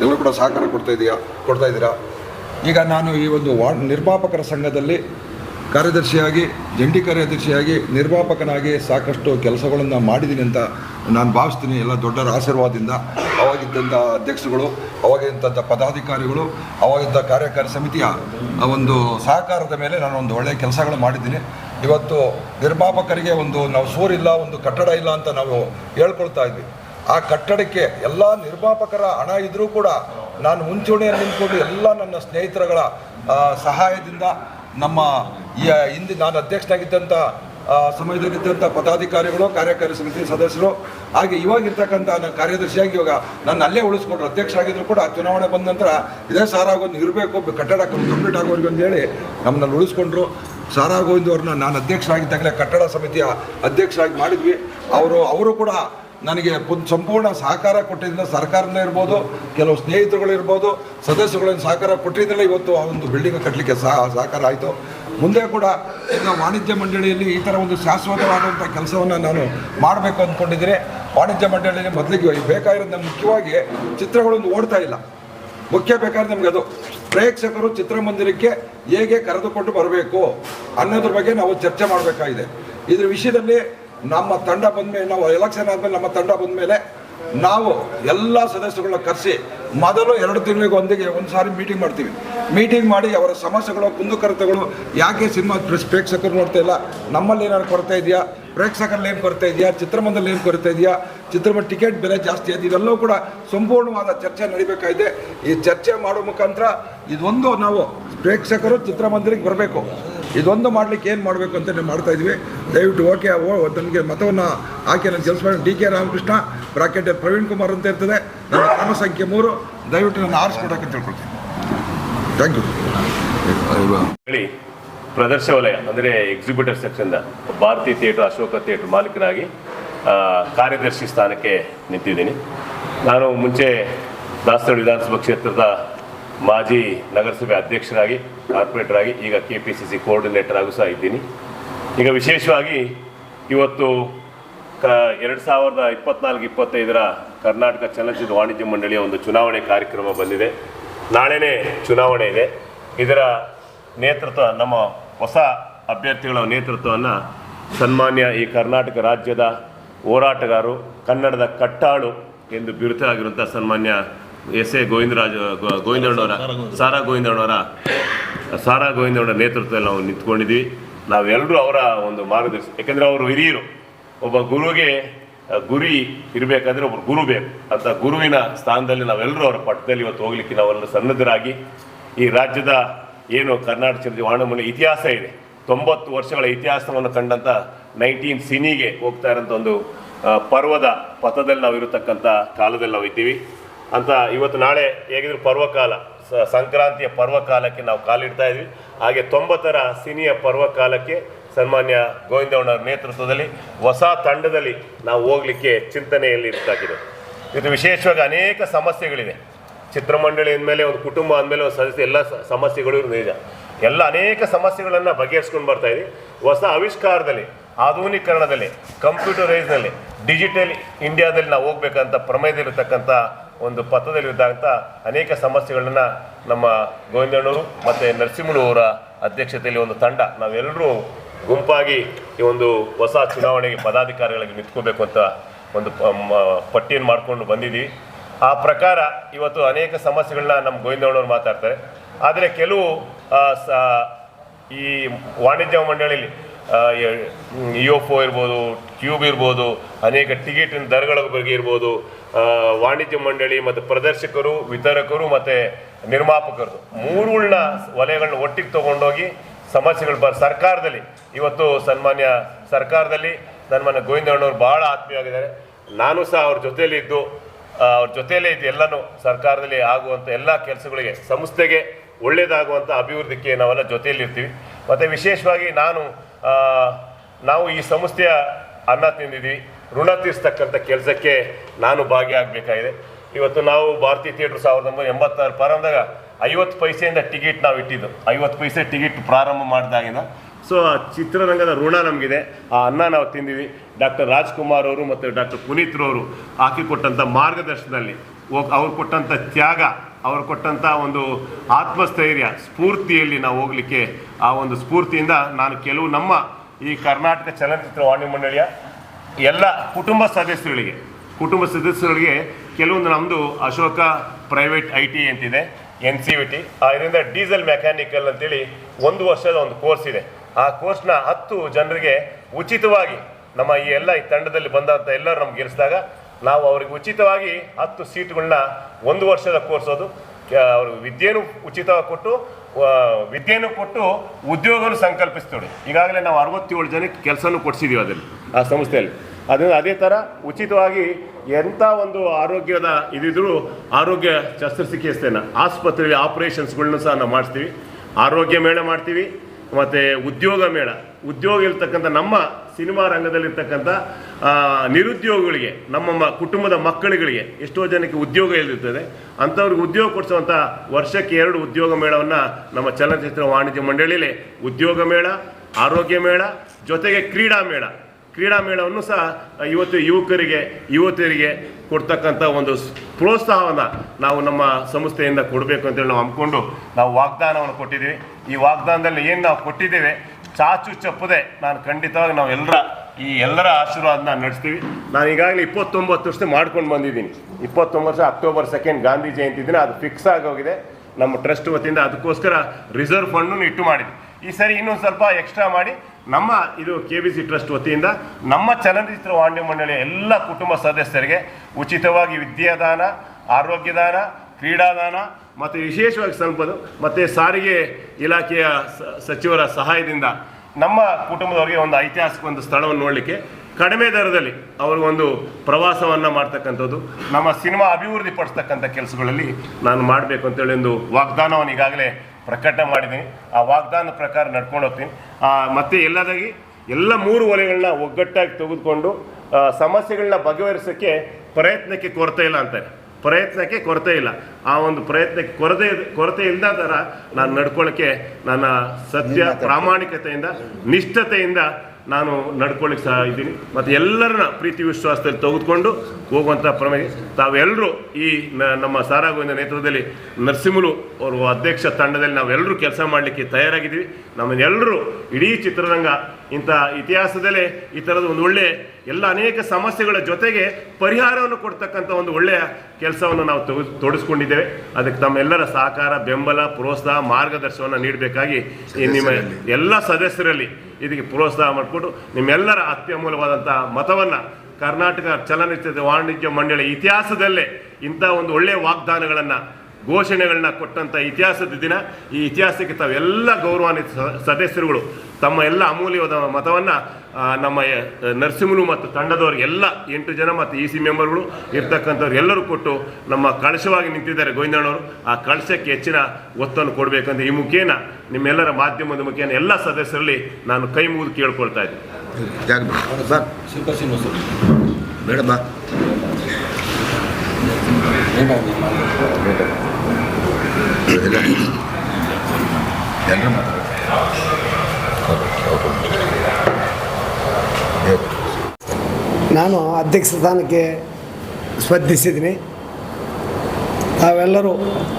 ಎಲ್ಲರೂ ಕೂಡ ಸಹಕಾರ ಕೊಡ್ತಾ ಇದೆಯಾ, ಕೊಡ್ತಾ ಇದ್ದೀರಾ? ಈಗ ನಾನು ಈ ಒಂದು ವಾರ್ಡ್ ನಿರ್ಮಾಪಕರ ಸಂಘದಲ್ಲಿ ಕಾರ್ಯದರ್ಶಿಯಾಗಿ, ಜಂಟಿ ಕಾರ್ಯದರ್ಶಿಯಾಗಿ ನಿರ್ಮಾಪಕನಾಗಿ ಸಾಕಷ್ಟು ಕೆಲಸಗಳನ್ನು ಮಾಡಿದ್ದೀನಿ ಅಂತ ನಾನು ಭಾವಿಸ್ತೀನಿ. ಎಲ್ಲ ದೊಡ್ಡರ ಆಶೀರ್ವಾದದಿಂದ ಅವಾಗಿದ್ದಂಥ ಅಧ್ಯಕ್ಷರುಗಳು ಅವಾಗಿದ್ದಂಥ ಪದಾಧಿಕಾರಿಗಳು, ಅವಾಗಿದ್ದ ಕಾರ್ಯಕಾರಿ ಸಮಿತಿಯ ಒಂದು ಸಹಕಾರದ ಮೇಲೆ ನಾನು ಒಂದು ಒಳ್ಳೆಯ ಕೆಲಸಗಳು ಮಾಡಿದ್ದೀನಿ. ಇವತ್ತು ನಿರ್ಮಾಪಕರಿಗೆ ಒಂದು ನಾವು ಸೂರಿಲ್ಲ, ಒಂದು ಕಟ್ಟಡ ಇಲ್ಲ ಅಂತ ನಾವು ಹೇಳ್ಕೊಳ್ತಾ ಇದ್ವಿ. ಆ ಕಟ್ಟಡಕ್ಕೆ ಎಲ್ಲ ನಿರ್ಮಾಪಕರ ಹಣ ಇದ್ದರೂ ಕೂಡ ನಾನು ಮುಂಚೂಣಿಯಲ್ಲಿ ನಿಂತ್ಕೊಂಡು ಎಲ್ಲ ನನ್ನ ಸ್ನೇಹಿತರುಗಳ ಸಹಾಯದಿಂದ ನಮ್ಮ ಹಿಂದೆ ನಾನು ಅಧ್ಯಕ್ಷನಾಗಿದ್ದಂಥ ಸಮಯದಲ್ಲಿದ್ದಂಥ ಪದಾಧಿಕಾರಿಗಳು, ಕಾರ್ಯಕಾರಿ ಸಮಿತಿ ಸದಸ್ಯರು, ಹಾಗೆ ಇವಾಗಿರ್ತಕ್ಕಂಥ ನನ್ನ ಕಾರ್ಯದರ್ಶಿಯಾಗಿ ಇವಾಗ ನಾನು ಅಲ್ಲೇ ಉಳಿಸ್ಕೊಂಡ್ರು. ಅಧ್ಯಕ್ಷ ಆಗಿದ್ರು ಕೂಡ ಚುನಾವಣೆ ಬಂದ ನಂತರ ಇದೇ ಸಾರಾಗೋದು ಇರಬೇಕು ಕಟ್ಟಡ ಕಂಪ್ಲೀಟ್ ಆಗೋರಿಗೆ ಅಂತ ಹೇಳಿ ನಮ್ಮನ್ನಲ್ಲಿ ಉಳಿಸ್ಕೊಂಡ್ರು. ಸಾರಾ ಗೋವಿಂದ್ ಅವ್ರನ್ನ ನಾನು ಅಧ್ಯಕ್ಷರಾಗಿದ್ದಾಗಲೇ ಕಟ್ಟಡ ಸಮಿತಿಯ ಅಧ್ಯಕ್ಷರಾಗಿ ಮಾಡಿದ್ವಿ. ಅವರು ಅವರು ಕೂಡ ನನಗೆ ಸಂಪೂರ್ಣ ಸಹಕಾರ ಕೊಟ್ಟಿದ್ದರಿಂದ ಸರ್ಕಾರನೇ ಇರ್ಬೋದು, ಕೆಲವು ಸ್ನೇಹಿತರುಗಳಿರ್ಬೋದು ಸದಸ್ಯಗಳನ್ನು ಸಹಕಾರ ಕೊಟ್ಟಿದ್ದರೇ ಇವತ್ತು ಆ ಒಂದು ಬಿಲ್ಡಿಂಗ್ ಕಟ್ಟಲಿಕ್ಕೆ ಸಹ ಸಹಕಾರ ಆಯಿತು. ಮುಂದೆ ಕೂಡ ಈಗ ವಾಣಿಜ್ಯ ಮಂಡಳಿಯಲ್ಲಿ ಈ ಥರ ಒಂದು ಶಾಶ್ವತವಾದಂಥ ಕೆಲಸವನ್ನು ನಾನು ಮಾಡಬೇಕು ಅಂದ್ಕೊಂಡಿದ್ದೀನಿ ವಾಣಿಜ್ಯ ಮಂಡಳಿಯಲ್ಲಿ ಮೊದಲಿಗೆ ಬೇಕಾಗಿರೋದು ನಮ್ಗೆ ಮುಖ್ಯವಾಗಿ ಚಿತ್ರಗಳೊಂದು ಓಡ್ತಾ ಇಲ್ಲ. ಮುಖ್ಯ ಬೇಕಾದ್ರೆ ನಮಗೆ ಅದು ಪ್ರೇಕ್ಷಕರು ಚಿತ್ರಮಂದಿರಕ್ಕೆ ಹೇಗೆ ಕರೆದುಕೊಂಡು ಬರಬೇಕು ಅನ್ನೋದ್ರ ಬಗ್ಗೆ ನಾವು ಚರ್ಚೆ ಮಾಡಬೇಕಾಗಿದೆ. ಇದರ ವಿಷಯದಲ್ಲಿ ನಮ್ಮ ತಂಡ ಬಂದಮೇಲೆ, ನಾವು ಎಲೆಕ್ಷನ್ ಆದಮೇಲೆ ನಮ್ಮ ತಂಡ ಬಂದಮೇಲೆ ನಾವು ಎಲ್ಲ ಸದಸ್ಯಗಳನ್ನ ಕರೆಸಿ ಮೊದಲು ಎರಡು ತಿಂಗಳಿಗೆ ಒಂದಿಗೆ ಒಂದು ಸಾರಿ ಮೀಟಿಂಗ್ ಮಾಡ್ತೀವಿ. ಮೀಟಿಂಗ್ ಮಾಡಿ ಅವರ ಸಮಸ್ಯೆಗಳು, ಕುಂದುಕೊರತೆಗಳು ಯಾಕೆ ಸಿನಿಮಾ ಪ್ರೇಕ್ಷ- ಪ್ರೇಕ್ಷಕರು ನೋಡ್ತಾ ಇಲ್ಲ? ನಮ್ಮಲ್ಲಿ ಏನಾದ್ರು ಕೊರತೆ ಇದೆಯಾ? ಪ್ರೇಕ್ಷಕರಲ್ಲಿ ಏನು ಕೊರತೆ ಇದೆಯಾ? ಚಿತ್ರಮಂದಲ್ಲಿ ಏನು ಕೊರತೆ ಇದೆಯಾ? ಚಿತ್ರಮಂದ ಟಿಕೆಟ್ ಬೆಲೆ ಜಾಸ್ತಿ ಇದೆ. ಇವೆಲ್ಲವೂ ಕೂಡ ಸಂಪೂರ್ಣವಾದ ಚರ್ಚೆ ನಡಿಬೇಕಾಗಿದೆ. ಈ ಚರ್ಚೆ ಮಾಡೋ ಮುಖಾಂತರ ಇದೊಂದು ನಾವು ಪ್ರೇಕ್ಷಕರು ಚಿತ್ರಮಂದಿರಕ್ಕೆ ಬರಬೇಕು. ಇದೊಂದು ಮಾಡ್ಲಿಕ್ಕೆ ಏನು ಮಾಡಬೇಕು ಅಂತ ನೀವು ಮಾಡ್ತಾ ಇದ್ವಿ. ದಯವಿಟ್ಟು ಓಕೆ ನನಗೆ ಮತವನ್ನು ಹಾಕಿ ನಾನು ಕೆಲಸ D K Ramakrishna, bracket Praveen Kumar ಅಂತ ಇರ್ತದೆ. ನನ್ನ ಕ್ರಮ ಸಂಖ್ಯೆ ಮೂರು. ದಯವಿಟ್ಟು ನಾನು ಆರಿಸ್ಕೊಡಕ್ಕೆ ತಿಳ್ಕೊಳ್ತೀನಿ ಥ್ಯಾಂಕ್ ಯು ಹೇಳಿ, ಪ್ರದರ್ಶ ವಲಯ, ಅಂದರೆ ಎಕ್ಸಿಬಿಟರ್ ಸೆಕ್ಷನ್ದ ಭಾರತೀಯ ಥಿಯೇಟರ್, ಅಶೋಕ ಥಿಯೇಟರ್ ಮಾಲೀಕನಾಗಿ ಕಾರ್ಯದರ್ಶಿ ಸ್ಥಾನಕ್ಕೆ ನಿಂತಿದ್ದೀನಿ. ನಾನು ಮುಂಚೆ ದಾಸರ ವಿಧಾನಸಭಾ ಕ್ಷೇತ್ರದ ಮಾಜಿ ನಗರಸಭೆ ಅಧ್ಯಕ್ಷರಾಗಿ ಕಾರ್ಪೊರೇಟರ್ ಆಗಿ ಈಗ K P C C coordinator ಆಗೂ ಸಹ ಇದ್ದೀನಿ. ಈಗ ವಿಶೇಷವಾಗಿ ಇವತ್ತು ಕ ಎರಡು ಸಾವಿರದ ಇಪ್ಪತ್ನಾಲ್ಕು, ಇಪ್ಪತ್ತೈದರ ಕರ್ನಾಟಕ ಚಲನಚಿತ್ರ ವಾಣಿಜ್ಯ ಮಂಡಳಿಯ ಒಂದು ಚುನಾವಣೆ ಕಾರ್ಯಕ್ರಮ ಬಂದಿದೆ. ನಾಳೆನೇ ಚುನಾವಣೆ ಇದೆ. ಇದರ ನೇತೃತ್ವ, ನಮ್ಮ ಹೊಸ ಅಭ್ಯರ್ಥಿಗಳ ನೇತೃತ್ವವನ್ನು ಸನ್ಮಾನ್ಯ ಈ ಕರ್ನಾಟಕ ರಾಜ್ಯದ ಹೋರಾಟಗಾರರು, ಕನ್ನಡದ ಕಟ್ಟಾಳು ಎಂದು ಬಿರುದಾಗಿರುವಂಥ ಸನ್ಮಾನ್ಯ ಎಸ್ ಎ ಗೋವಿಂದರಾಜ ಗೋವಿಂದಣ್ಣವರ, ಸಾರಾ ಗೋವಿಂದಣ್ಣವರ ಸಾರಾ ಗೋವಿಂದಣ್ಣವರ ನೇತೃತ್ವದಲ್ಲಿ ನಾವು ನಿಂತ್ಕೊಂಡಿದ್ವಿ ನಾವೆಲ್ಲರೂ ಅವರ ಒಂದು ಮಾರ್ಗದರ್ಶಿ ಯಾಕೆಂದರೆ ಅವರು ಹಿರಿಯರು. ಒಬ್ಬ ಗುರುಗೆ ಗುರಿ ಇರಬೇಕಾದ್ರೆ ಒಬ್ಬರು ಗುರು ಬೇಕು. ಅಂತ ಗುರುವಿನ ಸ್ಥಾನದಲ್ಲಿ ನಾವೆಲ್ಲರೂ ಅವರ ಪಟ್ಟದಲ್ಲಿ ಇವತ್ತು ಹೋಗ್ಲಿಕ್ಕೆ ನಾವೆಲ್ಲ ಸನ್ನದ್ಧರಾಗಿ, ಈ ರಾಜ್ಯದ ಏನು ಕರ್ನಾಟಕದ ಚಲನಚಿತ್ರ ಇತಿಹಾಸ ಇದೆ. ತೊಂಬತ್ತು ವರ್ಷಗಳ ಇತಿಹಾಸವನ್ನು ಕಂಡಂತ ನೈನ್ಟೀನ್ ಸಿನಿಗೆ ಹೋಗ್ತಾ ಇರೋಂಥ ಒಂದು ಪರ್ವದ ಪಥದಲ್ಲಿ ನಾವು ಇರತಕ್ಕಂಥ ಕಾಲದಲ್ಲಿ ನಾವು ಇದ್ದೀವಿ ಅಂತ ಇವತ್ತು ನಾಳೆ ಹೇಗಿದ್ರು ಪರ್ವಕಾಲ ಸಂಕ್ರಾಂತಿಯ ಪರ್ವಕಾಲಕ್ಕೆ ನಾವು ಕಾಲಿಡ್ತಾ ಇದ್ವಿ. ಹಾಗೆ ತೊಂಬತ್ತರ ಸಿನಿಯ ಪರ್ವಕಾಲಕ್ಕೆ ಸನ್ಮಾನ್ಯ ಗೋವಿಂದಣ್ಣವರ ನೇತೃತ್ವದಲ್ಲಿ ಹೊಸ ತಂಡದಲ್ಲಿ ನಾವು ಹೋಗ್ಲಿಕ್ಕೆ ಚಿಂತನೆಯಲ್ಲಿ ಇರ್ತಾಗಿದೆ ಇದು ವಿಶೇಷವಾಗಿ ಅನೇಕ ಸಮಸ್ಯೆಗಳಿದೆ ಚಿತ್ರಮಂಡಳಿ ಅಂದಮೇಲೆ, ಒಂದು ಕುಟುಂಬ ಅಂದಮೇಲೆ, ಒಂದು ಸದಸ್ಯ, ಎಲ್ಲ ಸಮಸ್ಯೆಗಳು ನಿಜ. ಎಲ್ಲ ಅನೇಕ ಸಮಸ್ಯೆಗಳನ್ನು ಬಗೆಹರಿಸ್ಕೊಂಡು ಬರ್ತಾ ಇದ್ದೀವಿ ಹೊಸ ಆವಿಷ್ಕಾರದಲ್ಲಿ, ಆಧುನೀಕರಣದಲ್ಲಿ ಕಂಪ್ಯೂಟರೈಸ್ನಲ್ಲಿ ಡಿಜಿಟಲ್ ಇಂಡಿಯಾದಲ್ಲಿ ನಾವು ಹೋಗ್ಬೇಕಂತ ಪ್ರಮೇಯದಲ್ಲಿರ್ತಕ್ಕಂಥ ಒಂದು ಪಥದಲ್ಲಿರ್ತಕ್ಕಂಥ ಅನೇಕ ಸಮಸ್ಯೆಗಳನ್ನ ನಮ್ಮ ಗೋವಿಂದಣ್ಣವರು ಮತ್ತು ನರಸಿಂಹನವರ ಅಧ್ಯಕ್ಷತೆಯಲ್ಲಿ ಒಂದು ತಂಡ, ನಾವೆಲ್ಲರೂ ಗುಂಪಾಗಿ ಈ ಒಂದು ಹೊಸ ಚುನಾವಣೆಗೆ ಪದಾಧಿಕಾರಿಗಳಿಗೆ ನಿಂತ್ಕೋಬೇಕು ಅಂತ ಒಂದು ಪಟ್ಟಿಯನ್ನು ಮಾಡಿಕೊಂಡು ಬಂದಿದ್ದೀವಿ. ಆ ಪ್ರಕಾರ ಇವತ್ತು ಅನೇಕ ಸಮಸ್ಯೆಗಳನ್ನ ನಮ್ಮ ಗೋವಿಂದಣ್ಣವರು ಮಾತಾಡ್ತಾರೆ. ಆದರೆ ಕೆಲವು ಈ ವಾಣಿಜ್ಯ ಮಂಡಳಿಯಲ್ಲಿ ಇಒಫೋ ಇರ್ಬೋದು, ಟ್ಯೂಬ್ ಇರ್ಬೋದು, ಅನೇಕ ಟಿಕೆಟಿನ ದರಗಳ ಬಗ್ಗೆ ಇರ್ಬೋದು ವಾಣಿಜ್ಯ ಮಂಡಳಿ ಮತ್ತು ಪ್ರದರ್ಶಕರು, ವಿತರಕರು ಮತ್ತು ನಿರ್ಮಾಪಕರು ಮೂರುಗಳನ್ನ ವಲಯಗಳನ್ನ ಒಟ್ಟಿಗೆ ತಗೊಂಡೋಗಿ ಸಮಸ್ಯೆಗಳು ಬರ್, ಸರ್ಕಾರದಲ್ಲಿ. ಇವತ್ತು ಸನ್ಮಾನ್ಯ ಸರ್ಕಾರದಲ್ಲಿ ಸನ್ಮಾನ್ಯ ಗೋವಿಂದಣ್ಣವ್ರು ಭಾಳ ಆತ್ಮೀಯವಾಗಿದ್ದಾರೆ. ನಾನು ಸಹ ಅವ್ರ ಜೊತೆಯಲ್ಲಿ ಇದ್ದು ಅವ್ರ ಜೊತೆಯಲ್ಲೇ ಇದ್ದು ಎಲ್ಲನೂ ಸರ್ಕಾರದಲ್ಲಿ ಆಗುವಂಥ ಎಲ್ಲ ಕೆಲಸಗಳಿಗೆ, ಸಂಸ್ಥೆಗೆ ಒಳ್ಳೆಯದಾಗುವಂಥ ಅಭಿವೃದ್ಧಿಗೆ ನಾವೆಲ್ಲ ಜೊತೆಯಲ್ಲಿ ಇರ್ತೀವಿ. ಮತ್ತು ವಿಶೇಷವಾಗಿ ನಾನು ನಾವು ಈ ಸಂಸ್ಥೆಯ ಅನ್ನ ತಿಂದಿದ್ವಿ ಋಣ ತೀರಿಸ್ತಕ್ಕಂಥ ಕೆಲಸಕ್ಕೆ ನಾನು ಭಾಗಿಯಾಗಬೇಕಾಗಿದೆ. ಇವತ್ತು ನಾವು ಭಾರತೀಯ ಥಿಯೇಟ್ರ್ ಸಾವಿರದ ಒಂಬೈನೂರ ಎಂಬತ್ತಾರು ಪ್ರಾರಂಭದಾಗ ಐವತ್ತು ಪೈಸೆಯಿಂದ ಟಿಕೆಟ್ ನಾವು ಇಟ್ಟಿದ್ದು. ಐವತ್ತು ಪೈಸೆ ಟಿಕೆಟ್ ಪ್ರಾರಂಭ ಮಾಡಿದಾಗಿನ ಸೊ ಆ ಚಿತ್ರರಂಗದ ಋಣ ನಮಗಿದೆ. ಆ ಅನ್ನ ನಾವು ತಿಂದಿವಿ. ಡಾಕ್ಟರ್ ರಾಜ್ಕುಮಾರ್ ಅವರು ಮತ್ತು ಡಾಕ್ಟರ್ ಪುನೀತ್ರವರು ಹಾಕಿಕೊಟ್ಟಂಥ ಮಾರ್ಗದರ್ಶನದಲ್ಲಿ ಅವ್ರು ಕೊಟ್ಟಂಥ ತ್ಯಾಗ, ಅವ್ರು ಕೊಟ್ಟಂಥ ಒಂದು ಆತ್ಮಸ್ಥೈರ್ಯ ಸ್ಫೂರ್ತಿಯಲ್ಲಿ ನಾವು ಹೋಗಲಿಕ್ಕೆ ಆ ಒಂದು ಸ್ಫೂರ್ತಿಯಿಂದ ನಾನು ಕೆಲವು ನಮ್ಮ ಈ ಕರ್ನಾಟಕ ಚಲನಚಿತ್ರ ವಾಣಿ ಮಂಡಳಿಯ ಎಲ್ಲ ಕುಟುಂಬ ಸದಸ್ಯರುಗಳಿಗೆ ಕುಟುಂಬ ಸದಸ್ಯರುಗಳಿಗೆ ಕೆಲವೊಂದು ನಮ್ಮದು ಅಶೋಕ ಪ್ರೈವೇಟ್ ಐ ಟಿ ಅಂತಿದೆ ಎನ್ ಸಿ ವಿ ಟಿ ಇದರಿಂದ ಡೀಸೆಲ್ ಮೆಕ್ಯಾನಿಕಲ್ ಅಂತೇಳಿ ಒಂದು ವರ್ಷದ ಒಂದು ಕೋರ್ಸ್ ಇದೆ. ಆ ಕೋರ್ಸ್ನ ಹತ್ತು ಜನರಿಗೆ ಉಚಿತವಾಗಿ ನಮ್ಮ ಈ ಎಲ್ಲ ಈ ತಂಡದಲ್ಲಿ ಬಂದಂಥ ಎಲ್ಲರೂ ನಮ್ಗೆ ಗೆಲ್ಲಿಸಿದಾಗ ನಾವು ಅವ್ರಿಗೆ ಉಚಿತವಾಗಿ ಹತ್ತು ಸೀಟ್ಗಳನ್ನ ಒಂದು ವರ್ಷದ ಕೋರ್ಸ್ ಅದು. ವಿದ್ಯೆನೂ ಉಚಿತವಾಗಿ ಕೊಟ್ಟು ಆ, ವಿದ್ಯೆನೂ ಕೊಟ್ಟು ಉದ್ಯೋಗವನ್ನು ಸಂಕಲ್ಪಿಸ್ತೇವೆ ಈಗಾಗಲೇ ನಾವು ಅರವತ್ತೇಳು ಜನಕ್ಕೆ ಕೆಲಸನೂ ಕೊಡಿಸಿದ್ದೀವಿ ಅದರಲ್ಲಿ ಆ ಸಂಸ್ಥೆಯಲ್ಲಿ. ಅದರಿಂದ ಅದೇ ಥರ ಉಚಿತವಾಗಿ ಎಂಥ ಒಂದು ಆರೋಗ್ಯದ ಇದಿದ್ರು ಆರೋಗ್ಯ ಶಸ್ತ್ರಚಿಕಿತ್ಸೆನ ಆಸ್ಪತ್ರೆಯಲ್ಲಿ ಆಪರೇಷನ್ಸ್ಗಳನ್ನೂ ಸಹ ನಾವು ಮಾಡಿಸ್ತೀವಿ. ಆರೋಗ್ಯ ಮೇಳ ಮಾಡ್ತೀವಿ ಮತ್ತು ಉದ್ಯೋಗ ಮೇಳ. ಉದ್ಯೋಗ ಇರ್ತಕ್ಕಂಥ ನಮ್ಮ ಸಿನಿಮಾ ರಂಗದಲ್ಲಿರ್ತಕ್ಕಂಥ ನಿರುದ್ಯೋಗಿಗಳಿಗೆ ನಮ್ಮ ಮ- ಕುಟುಂಬದ ಮಕ್ಕಳುಗಳಿಗೆ ಎಷ್ಟೋ ಜನಕ್ಕೆ ಉದ್ಯೋಗ ಇಲ್ಲದಿರ್ತದೆ ಅಂಥವ್ರಿಗೆ ಉದ್ಯೋಗ ಕೊಡಿಸುವಂಥ ವರ್ಷಕ್ಕೆ ಎರಡು ಉದ್ಯೋಗ ಮೇಳವನ್ನು ನಮ್ಮ ಚಲನಚಿತ್ರ ವಾಣಿಜ್ಯ ಮಂಡಳಿಯಲ್ಲಿ ಉದ್ಯೋಗ ಮೇಳ, ಆರೋಗ್ಯ ಮೇಳ, ಜೊತೆಗೆ ಕ್ರೀಡಾ ಮೇಳ. ಕ್ರೀಡಾ ಮೇಳವನ್ನು ಸಹ ಇವತ್ತು ಯುವಕರಿಗೆ, ಯುವತಿಯರಿಗೆ ಕೊಡ್ತಕ್ಕಂಥ ಒಂದು ಪ್ರೋತ್ಸಾಹವನ್ನು ನಾವು ನಮ್ಮ ಸಂಸ್ಥೆಯಿಂದ ಕೊಡಬೇಕು ಅಂತೇಳಿ ನಾವು ಹಮ್ಮಿಕೊಂಡು ನಾವು ವಾಗ್ದಾನವನ್ನು ಕೊಟ್ಟಿದ್ದೀವಿ. ಈ ವಾಗ್ದಾನದಲ್ಲಿ ಏನು ನಾವು ಕೊಟ್ಟಿದ್ದೇವೆ? ಚಾಚು ಚಪ್ಪದೆ ನಾನು ಖಂಡಿತವಾಗಿ ನಾವು ಎಲ್ಲರ ಈ ಎಲ್ಲರ ಆಶೀರ್ವಾದನ ನಡೆಸ್ತೀವಿ. ನಾನು ಈಗಾಗಲೇ ಇಪ್ಪತ್ತೊಂಬತ್ತು ವರ್ಷ ಮಾಡ್ಕೊಂಡು ಬಂದಿದ್ದೀನಿ. ಇಪ್ಪತ್ತೊಂಬತ್ತು ವರ್ಷ ಅಕ್ಟೋಬರ್ ಸೆಕೆಂಡ್ ಗಾಂಧಿ ಜಯಂತಿ ದಿನ ಅದು ಫಿಕ್ಸ್ ಆಗೋಗಿದೆ. ನಮ್ಮ ಟ್ರಸ್ಟ್ ವತಿಯಿಂದ ಅದಕ್ಕೋಸ್ಕರ ರಿಸರ್ವ್ ಫಂಡನ್ನು ಇಟ್ಟು ಮಾಡಿದ್ವಿ. ಈ ಸರಿ ಇನ್ನೊಂದು ಸ್ವಲ್ಪ ಎಕ್ಸ್ಟ್ರಾ ಮಾಡಿ ನಮ್ಮ ಇದು ಕೆ ಬಿ ಸಿ ಟ್ರಸ್ಟ್ ವತಿಯಿಂದ ನಮ್ಮ ಚಲನಚಿತ್ರ ವಾಣಿಜ್ಯ ಮಂಡಳಿಯ ಎಲ್ಲ ಕುಟುಂಬ ಸದಸ್ಯರಿಗೆ ಉಚಿತವಾಗಿ ವಿದ್ಯಾದಾನ, ಆರೋಗ್ಯದಾನ ಕ್ರೀಡಾದಾನ ಮತ್ತು ವಿಶೇಷವಾಗಿ ಸ್ವಲ್ಪದು ಮತ್ತು ಸಾರಿಗೆ ಇಲಾಖೆಯ ಸಚಿವರ ಸಹಾಯದಿಂದ ನಮ್ಮ ಕುಟುಂಬದವರಿಗೆ ಒಂದು ಐತಿಹಾಸಿಕ ಒಂದು ಸ್ಥಳವನ್ನು ನೋಡಲಿಕ್ಕೆ ಕಡಿಮೆ ದರದಲ್ಲಿ ಅವ್ರಿಗೊಂದು ಪ್ರವಾಸವನ್ನು ಮಾಡ್ತಕ್ಕಂಥದ್ದು. ನಮ್ಮ ಸಿನಿಮಾ ಅಭಿವೃದ್ಧಿ ಪಡಿಸ್ತಕ್ಕಂಥ ಕೆಲಸಗಳಲ್ಲಿ ನಾನು ಮಾಡಬೇಕು ಅಂತೇಳಿ ಒಂದು ವಾಗ್ದಾನವನ್ನು ಈಗಾಗಲೇ ಪ್ರಕಟ ಮಾಡಿದ್ದೀನಿ. ಆ ವಾಗ್ದಾನದ ಪ್ರಕಾರ ನಡ್ಕೊಂಡು ಹೋಗ್ತೀನಿ. ಮತ್ತೆ ಎಲ್ಲದಾಗಿ ಎಲ್ಲ ಮೂರು ವಲಯಗಳನ್ನ ಒಗ್ಗಟ್ಟಾಗಿ ತೆಗೆದುಕೊಂಡು ಸಮಸ್ಯೆಗಳನ್ನ ಬಗೆಹರಿಸೋಕ್ಕೆ ಪ್ರಯತ್ನಕ್ಕೆ ಕೊರತೆ ಇಲ್ಲ ಅಂತಾರೆ. ಪ್ರಯತ್ನಕ್ಕೆ ಕೊರತೆ ಇಲ್ಲ. ಆ ಒಂದು ಪ್ರಯತ್ನಕ್ಕೆ ಕೊರತೆ ಕೊರತೆ ಇಲ್ಲದ ಥರ ನಾನು ನಡ್ಕೊಳ್ಳೋಕ್ಕೆ ನನ್ನ ಸತ್ಯ ಪ್ರಾಮಾಣಿಕತೆಯಿಂದ ನಿಷ್ಠತೆಯಿಂದ ನಾನು ನಡ್ಕೊಳ್ಳಿಕ್ಕೆ ಸಹ ಇದ್ದೀನಿ. ಮತ್ತು ಎಲ್ಲರನ್ನ ಪ್ರೀತಿ ವಿಶ್ವಾಸದಲ್ಲಿ ತೆಗೆದುಕೊಂಡು ಹೋಗುವಂಥ ಪ್ರಮೇಯ ತಾವೆಲ್ಲರೂ ಈ ನಮ್ಮ ಸಾರಾಗೋವಿಂದ ನೇತೃತ್ವದಲ್ಲಿ ನರಸಿಂಹಲು ಅವರು ಅಧ್ಯಕ್ಷ ತಂಡದಲ್ಲಿ ನಾವೆಲ್ಲರೂ ಕೆಲಸ ಮಾಡಲಿಕ್ಕೆ ತಯಾರಾಗಿದ್ದೀವಿ. ನಮ್ಮನ್ನೆಲ್ಲರೂ ಇಡೀ ಚಿತ್ರರಂಗ ಇಂಥ ಇತಿಹಾಸದಲ್ಲೇ ಈ ಥರದ ಒಂದು ಒಳ್ಳೆ ಎಲ್ಲ ಅನೇಕ ಸಮಸ್ಯೆಗಳ ಜೊತೆಗೆ ಪರಿಹಾರವನ್ನು ಕೊಡ್ತಕ್ಕಂಥ ಒಂದು ಒಳ್ಳೆಯ ಕೆಲಸವನ್ನು ನಾವು ತೊಡಗಿಸ್ಕೊಂಡಿದ್ದೇವೆ ಅದಕ್ಕೆ ತಮ್ಮೆಲ್ಲರ ಸಹಕಾರ ಬೆಂಬಲ ಪ್ರೋತ್ಸಾಹ ಮಾರ್ಗದರ್ಶನವನ್ನು ನೀಡಬೇಕಾಗಿ ಈ ನಿಮ್ಮ ಎಲ್ಲ ಸದಸ್ಯರಲ್ಲಿ ಇದಕ್ಕೆ ಪ್ರೋತ್ಸಾಹ ಮಾಡಿಕೊಂಡು ನಿಮ್ಮೆಲ್ಲರ ಅತ್ಯಮೂಲವಾದಂಥ ಮತವನ್ನು ಕರ್ನಾಟಕ ಚಲನಚಿತ್ರ ವಾಣಿಜ್ಯ ಮಂಡಳಿ ಇತಿಹಾಸದಲ್ಲೇ ಇಂಥ ಒಂದು ಒಳ್ಳೆಯ ವಾಗ್ದಾನಗಳನ್ನು ಘೋಷಣೆಗಳನ್ನ ಕೊಟ್ಟಂಥ ಇತಿಹಾಸದ ದಿನ ಈ ಇತಿಹಾಸಕ್ಕೆ ತಾವೆಲ್ಲ ಗೌರವಾನ್ವಿತ ಸದಸ್ಯರುಗಳು. ತಮ್ಮ ಎಲ್ಲ ಅಮೂಲ್ಯವಾದ ಮತವನ್ನು ನಮ್ಮ ನರಸಿಂಹನು ನರಸಿಂಹಲು ಮತ್ತು ತಂಡದವರು ಎಲ್ಲ ಎಂಟು ಜನ ಮತ್ತು ಇ ಸಿ ಮೆಂಬರ್ಗಳು ಇರ್ತಕ್ಕಂಥವ್ರು ಎಲ್ಲರೂ ಕೊಟ್ಟು ನಮ್ಮ ಕಳಶವಾಗಿ ನಿಂತಿದ್ದಾರೆ ಗೋವಿಂದಣ್ಣವರು. ಆ ಕಳಶಕ್ಕೆ ಹೆಚ್ಚಿನ ಒತ್ತನ್ನು ಕೊಡಬೇಕಂತ ಈ ಮುಖೇನ ನಿಮ್ಮೆಲ್ಲರ ಮಾಧ್ಯಮದ ಮುಖೇನ ಎಲ್ಲ ಸದಸ್ಯರಲ್ಲಿ ನಾನು ಕೈ ಮುಗಿದು ಕೇಳ್ಕೊಳ್ತಾ ಇದ್ದೀನಿ. ನಾನು ಅಧ್ಯಕ್ಷ ಸ್ಥಾನಕ್ಕೆ ಸ್ಪರ್ಧಿಸಿದ್ದೀನಿ. ತಾವೆಲ್ಲರೂ